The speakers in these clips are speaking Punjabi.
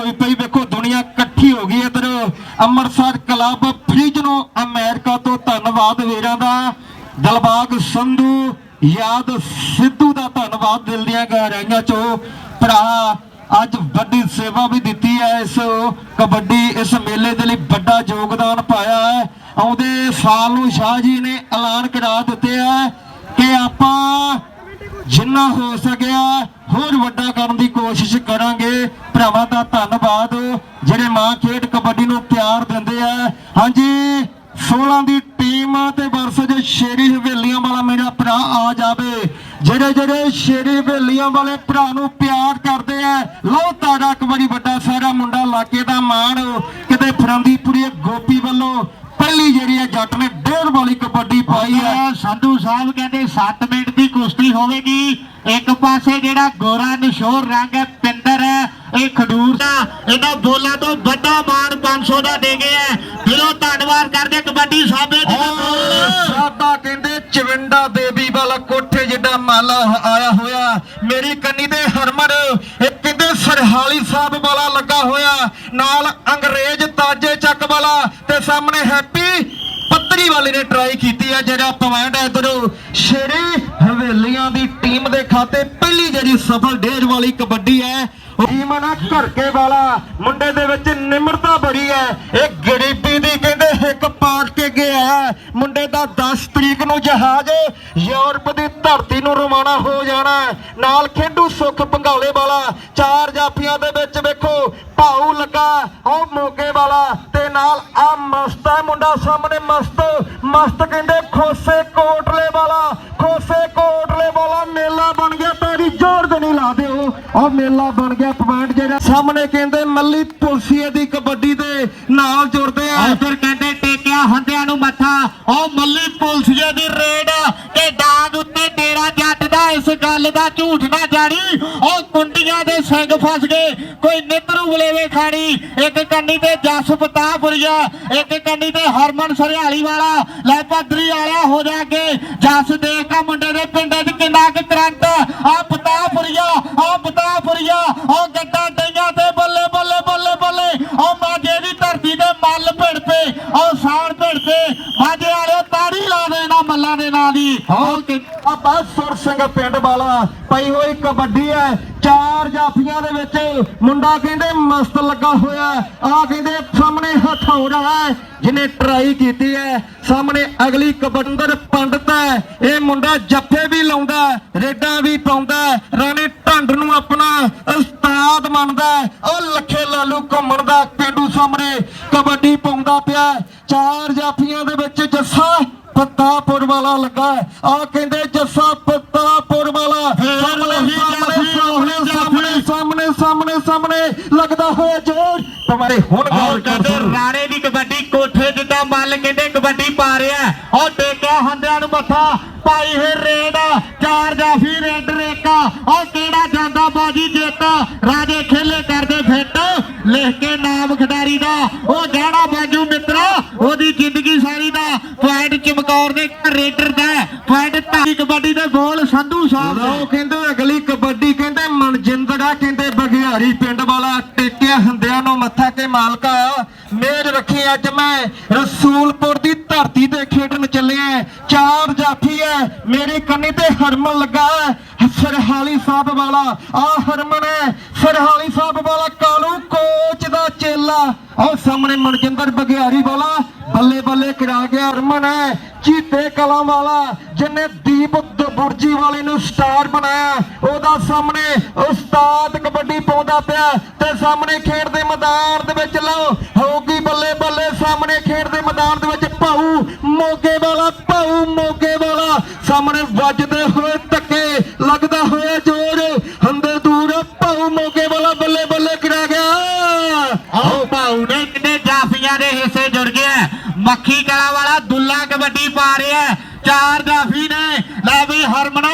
ਹੋਈ ਪਈ, ਵੇਖੋ, ਦੁਨੀਆ ਇਕੱਠੀ ਹੋ ਗਈ ਇਧਰ ਅੰਮ੍ਰਿਤਸਰ ਕਲੱਬ ਫ੍ਰਿਜ ਨੂੰ ਅਮਰੀਕਾ ਤੋਂ ਧੰਨਵਾਦ ਵੀਰਾਂ ਦਾ, ਦਲਬਾਗ ਸੰਧੂ, ਯਾਦ ਸਿੱਧੂ ਦਾ ਧੰਨਵਾਦ ਦਿਲ ਦੀਆਂ ਗਹਿਰਾਈਆਂ ਚੋਂ। ਭਰਾ, ਅੱਜ ਵੱਡੀ ਸੇਵਾ ਵੀ ਦਿੱਤੀ ਹੈ ਇਸ ਕਬੱਡੀ, ਇਸ ਮੇਲੇ ਦੇ ਲਈ ਵੱਡਾ ਯੋਗਦਾਨ ਪਾਇਆ ਹੈ। ਆਉਂਦੇ ਸਾਲ ਨੂੰ ਸ਼ਾਹ ਜੀ ਨੇ ਐਲਾਨ ਕਰਾ ਦਿੱਤੇ ਹੈ ਕਿ ਆਪਾਂ ਜਿੰਨਾ ਹੋ ਸਕਿਆ ਹੋਰ ਵੱਡਾ ਕਰਨ ਦੀ ਕੋਸ਼ਿਸ਼ ਕਰਾਂਗੇ। ਭਰਾਵਾਂ ਦਾ ਧੰਨਵਾਦ। ਜਿਹੜੇ ਮਾਂ ਖੇਡ ਕਬੱਡੀ ਨੂੰ ਪਿਆਰ ਦਿੰਦੇ ਆ। ਹਾਂਜੀ 16 ਦੀ ਟੀਮ ਤੇ ਵਰਸਜ ਸ਼ੇਰੀ ਹਵੇਲੀਆਂ ਵਾਲਾ ਮੇਰਾ ਭਰਾ ਆ ਜਾਵੇ। ਜਿਹੜੇ ਜਿਹੜੇ ਸ਼ੇਰੀ ਹਵੇਲੀਆਂ ਵਾਲੇ ਭਰਾ ਨੂੰ ਪਿਆਰ ਕਰਦੇ ਆ, ਲਓ ਤਾੜਾ ਇੱਕ ਵਾਰੀ ਵੱਡਾ ਸਾਰਾ ਮੁੰਡਾ ਇਲਾਕੇ ਦਾ ਮਾਣ। ਕਿਤੇ ਫਰੰਦੀਪੁਰੀ ਗੋਪੀ ਵੱਲੋਂ ਪਹਿਲੀ ਜਿਹੜੀ ਹੈ ਜੱਟ ਨੇ ਡੇਢ ਵਾਲੀ ਕਬੱਡੀ ਪਾਈ ਹੈ। ਸੰਧੂ ਸਾਹਿਬ ਕਹਿੰਦੇ 7 ਮਿੰਟ ਦੀ ਕੁਸ਼ਤੀ ਹੋਵੇਗੀ। ਇੱਕ ਪਾਸੇ ਜਿਹੜਾ ਗੋਰਾ ਨਿਸ਼ੋਰ ਰੰਗ ਹੈ, ਪਿੰਦਰ ਹੈ ਇਹ ਖਡੂਰ ਦਾ ਇਹਨਾਂ ਬੋਲਾਂ ਤੋਂ ਵੱਡਾ ਮਾਣ 500 ਦਾ ਦੇ ਹੈ। ਦਿਲੋਂ ਧੰਨਵਾਦ ਕਰਦੇ ਕਬੱਡੀ ਸਾਬੇ ਦੇ ਸਾਡਾ ਕਹਿੰਦੇ ਚਵਿੰਡਾ ਦੇਵੀ ਵਾਲਾ ਕੋਠੇ ਜਿੱਡਾ ਮਾਲਾ ਆਇਆ ਹੋਇਆ। ਮੇਰੀ ਕੰਨੀ ਤੇ ਹਰਮਨ ਇਹ ਕਹਿੰਦੇ ਸਰਹਾਲੀ ਸਾਹਿਬ ਵਾਲਾ ਲੱਗਾ ਹੋਇਆ। ਨਾਲ ਅੰਗਰੇਜ਼ ਤਾਜੇ ਚੱਕ ਵਾਲਾ ਤੇ ਸਾਹਮਣੇ ਹੈਪੀ ਪੱਤਰੀ ਵਾਲੇ ਨੇ ਟਰਾਈ ਕੀਤੀ ਹੈ ਜਿਹੜਾ ਪੁਆਇੰਟ ਹੈ ਇਧਰੋਂ। ਸ਼ੇਰੀ ਹਵੇਲੀਆਂ ਦੀ ਟੀਮ ਦੇ ਖਾਤੇ ਪਹਿਲੀ ਜਿਹੜੀ ਸਫਲ ਡੇਜ ਵਾਲੀ ਕਬੱਡੀ ਹੈ ਜੀਵਨ ਨਾ ਘਰਕੇ ਵਾਲਾ। ਮੁੰਡੇ ਦੇ ਵਿੱਚ ਨਿਮਰਤਾ ਬੜੀ ਹੈ। ਇਹ ਗਰੀਬੀ ਦੀ ਕਹਿੰਦੇ ਹਿੱਕ ਪਾੜ ਕੇ ਗਿਆ ਮੁੰਡੇ ਦਾ 10 ਤਰੀਕ ਨੂੰ ਜਹਾਜ਼, ਯੂਰਪ ਦੀ ਧਰਤੀ ਨੂੰ ਰਵਾਨਾ ਹੋ ਜਾਣਾ ਨਾਲ ਖੇਡੂ ਸੁੱਖ ਪੰਗਾਲੇ ਵਾਲਾ। ਚਾਰ ਜਾਫੀਆਂ ਦੇ ਵਿੱਚ ਵੇਖੋ ਭਾਊ ਲੱਗਾ, ਉਹ ਮੋਗੇ ਵਾਲਾ। ਤੇ ਨਾਲ ਆ ਮਸਤ ਹੈ ਮੁੰਡਾ ਸਾਹਮਣੇ ਮਸਤ। ਮਸਤ ਕਹਿੰਦੇ ਖੋਸੇ ਕੋਟਲੇ ਵਾਲਾ। ਖੋਸੇ ਕੋਟਲੇ ਵਾਲਾ ਮੇਲਾ ਬਣ ਗਿਆ। ਤਾਰੀ ਜ਼ੋਰ ਦੇ ਨਹੀਂ ਲਾ ਦਿਓ। ਉਹ ਮੇਲਾ ਬਣ ਗਿਆ ਪੁਆਇੰਟ ਜਿਹੜਾ ਸਾਹਮਣੇ ਕਹਿੰਦੇ ਮੱਲੀ ਪੁਲਸੀਏ ਦੀ ਕਬੱਡੀ ਦੇ ਨਾਲ ਜੁੜਦੇ ਆ। ਉਧਰ ਕਹਿੰਦੇ ਟੇਕਿਆ ਹੰਦਿਆਂ ਨੂੰ ਮੱਥਾ। ਉਹ ਮੱਲੀ ਪੁਲਸੀਏ ਦੀ ਰੇਡ ਤੇ ਡਾਂਗ ਉੱਤੇ ਡੇਰਾ ਜੱਟ ਦਾ ਇਸ ਗੱਲ ਦਾ ਝੂਠ ਨਾ ਜਾਣੀ। ਉਹ ਕੁੰਡੀਆਂ ਦੇ ਸਿੰਘ ਫਸ ਗਏ। ਕੋਈ ਨਿੱਤਰੂ ਬਲੇਵੇ ਖਾਣੀ। ਇੱਕ ਕੰਨੀ ਤੇ ਜਸ ਪਤਾਪੁਰੀਆ ਇੱਕ ਕੰਨੀ ਤੇ ਹਰਮਨ ਸਰਿਆਲੀ ਵਾਲਾ। ਲੈ ਪੱਧਰੀ ਵਾਲਾ ਹੋ ਜਾ ਕੇ ਜਸ ਦੇਖ ਕਾ ਮੁੰਡੇ ਦੇ ਪਿੰਡੇ 'ਚ ਕਿੰਨਾ ਕੁ ਕਰੰਟ। ਆ ਪਤਾਪੁਰੀਆ ਆ ਪਤਾਪੁਰੀਆ ਉਹ ਗੱਡਾ ਉਹ ਮਾਝੇ ਦੀ ਧਰਤੀ ਤੇ ਮੱਲ ਭਿੜ ਪਏ ਉਹ ਸਾੜ ਭਿੜ ਪਏ ਮਾਝੇ ਵਾਲਿਓ ਤਾੜੀ ਲਾ ਦੇ ਨਾ ਮੱਲਾਂ ਦੇ ਨਾਂ ਦੀ। ਆ ਬਸ ਸੁਰ ਸਿੰਘ ਪਿੰਡ ਵਾਲਾ ਪਈ ਹੋਈ ਕਬੱਡੀ ਹੈ। ਚਾਰ ਜਾਫੀਆਂ ਦੇ ਵਿੱਚ ਮੁੰਡਾ ਕਹਿੰਦੇ ਮਸਤ ਲੱਗਾ ਹੋਇਆ ਆ ਕਹਿੰਦੇ ਸਾਹਮਣੇ ਹਥੌੜਾ ਹੈ ਜਿਹਨੇ ਟਰਾਈ ਕੀਤੀ ਹੈ ਸਾਹਮਣੇ ਅਗਲੀ ਕਬੰਦਰ ਪੰਡਤ ਹੈ। ਇਹ ਮੁੰਡਾ ਜੱਫੇ ਵੀ ਲਾਉਂਦਾ ਰੇਡਾਂ ਵੀ ਪਾਉਂਦਾ ਹੈ, ਰਾਣੇ ਢੰਡ ਨੂੰ ਆਪਣਾ ਉਸਤਾਦ ਮੰਨਦਾ ਉਹ ਲੱਖੇ ਲਾਲੂ ਘੁੰਮਣ ਦਾ ਪਿੰਡੂ ਸਾਹਮਣੇ ਕਬੱਡੀ ਪਾਉਂਦਾ ਪਿਆ ਚਾਰ ਜਾਫੀਆਂ ਦੇ ਵਿੱਚ ਜੱਸਾ ਪੱਤਾਪੁਰ ਵਾਲਾ ਲੱਗਾ ਆ ਕਹਿੰਦੇ ਜੱਸਾ ਪੱਤਾਪੁਰ ਵਾਲਾ ਸਾਹਮਣੇ ਸਾਹਮਣੇ ਸਾਹਮਣੇ ਸਾਹਮਣੇ ਲੱਗਦਾ ਹੋਇਆ ਜੋਰ। ਤੁਹਾਰੇ ਹੁਣ ਗੌਰ ਕਰ। ਕਹਿੰਦੇ ਰਾਣੇ ਦੀ ਕਬੱਡੀ ਕੋਠੇ ਜਿੱਦਾਂ ਮੱਲ ਕਹਿੰਦੇ ਕਬੱਡੀ ਪਾ ਰਿਹਾ ਉਹ ਟੇਕਿਆ ਹੰਦਿਆਂ ਨੂੰ ਮੱਥਾ ਪਾਈ ਹੈ ਰੇਡ ਚਾਰ ਜਾਫੀ ਰੇਡ ਰੇਕਾ ਉਹ ਕਿਹੜਾ ਜਾਂਦਾ ਬਾਜੀ ਜਿੱਤ? ਰਾਜੇ ਖੇਲੇ ਕਰਦੇ ਫਿੱਟ। ਲਿਖ ਕੇ ਨਾਮ ਖਿਡਾਰੀ ਦਾ। ਉਹ ਮਿੱਤਰਾ ਉਹਦੀ ਸਾਰੀ ਦਾ ਪੁਆਇੰਟ ਚਮਕੌਰ ਦੇ ਰੇਡਰ ਦਾ ਪੁਆਇੰਟ ਧਾਰੀ ਕਬੱਡੀ ਦੇ ਗੋਲ ਸੰਧੂ ਸਾਹਿਬ ਲਓ ਕਹਿੰਦੇ ਅਗਲੀ ਕਬੱਡੀ ਕਹਿੰਦੇ ਮਨਜਿੰਦਰ ਕਹਿੰਦੇ ਬਗਿਆੜੀ ਪਿੰਡ ਵਾਲਾ ਟੇਕਿਆ ਹੰਦਿਆਂ ਨੂੰ ਮੱਥਾ ਕੇ ਮਾਲਕਾ ਮੇਰ ਰੱਖੀ ਅੱਜ ਮੈਂ ਰਸੂਲਪੁਰ ਦੀ ਧਰਤੀ ਤੇ ਖੇਡਣ ਚੱਲਿਆ। ਚਾਰ ਜਾਫੀ ਹੈ ਮੇਰੇ ਕੰਨੀ ਤੇ ਹਰਮਨ ਲੱਗਾ ਸਰਹਾਲੀ ਸਾਹਿਬ ਵਾਲਾ, ਆ ਹਰਮਨ ਹੈ ਸਰਹਾਲੀ ਸਾਹਿਬ ਵਾਲਾ ਕਾਲੂ ਕੋਚ ਦਾ ਚੇਲਾ। ਉਹ ਸਾਹਮਣੇ ਮਨਜਿੰਦਰ ਬਗਿਆੜੀ ਵਾਲਾ, ਬੱਲੇ ਬੱਲੇ ਕਰਾ ਗਿਆ ਹਰਮਨ ਹੈ, ਚੀਤੇ ਕਲਾਂ ਵਾਲਾ ਜਿਹਨੇ ਦੀਪ ਦਬੁਰਜੀ ਵਾਲੇ ਨੂੰ ਸਟਾਰ ਬਣਾਇਆ, ਉਹਦਾ ਸਾਹਮਣੇ ਉਸਤਾਦ ਕਬੱਡੀ ਪਾਉਂਦਾ ਪਿਆ, ਤੇ ਸਾਹਮਣੇ ਖੇਡ ਦੇ ਮੈਦਾਨ ਦੇ ਵਿੱਚ ਲਓ ਹੋਗੀ ਬੱਲੇ ਬੱਲੇ, ਸਾਹਮਣੇ ਖੇਡ ਦੇ ਮੈਦਾਨ ਦੇ ਵਿੱਚ ਭਾਊ ਮੋਗੇ ਵਾਲਾ, ਭਾਊ ਮੋਗੇ ਵਾਲਾ, ਸਾਹਮਣੇ ਵੱਜਦੇ ਹੋਏ ਧੱਕੇ ਲੱਗਦਾ ਹੋਇਆ ਜ਼ੋਰ ਹੰਦੇ ਦੂਰ ਭਾਊ ਮੋਗੇ ਵਾਲਾ ਬੱਲੇ ਬੱਲੇ ਕਰਾ ਗਿਆ ਆਓ ਭਾਊ ਨੇ ਕਿੰਨੇ ਜਾਫੀਆਂ ਦੇ ਹਿੱਸੇ ਜੁੜ ਗਿਆ ਮੱਖੀ ਕਲਾ ਵਾਲਾ ਦੁੱਲਾ ਕਬੱਡੀ ਪਾ ਰਿਹਾ ਹੈ। ਚਾਰ ਜਾਫੀ ਨੇ ਲੈ ਵੀ ਹਰਮਨਾ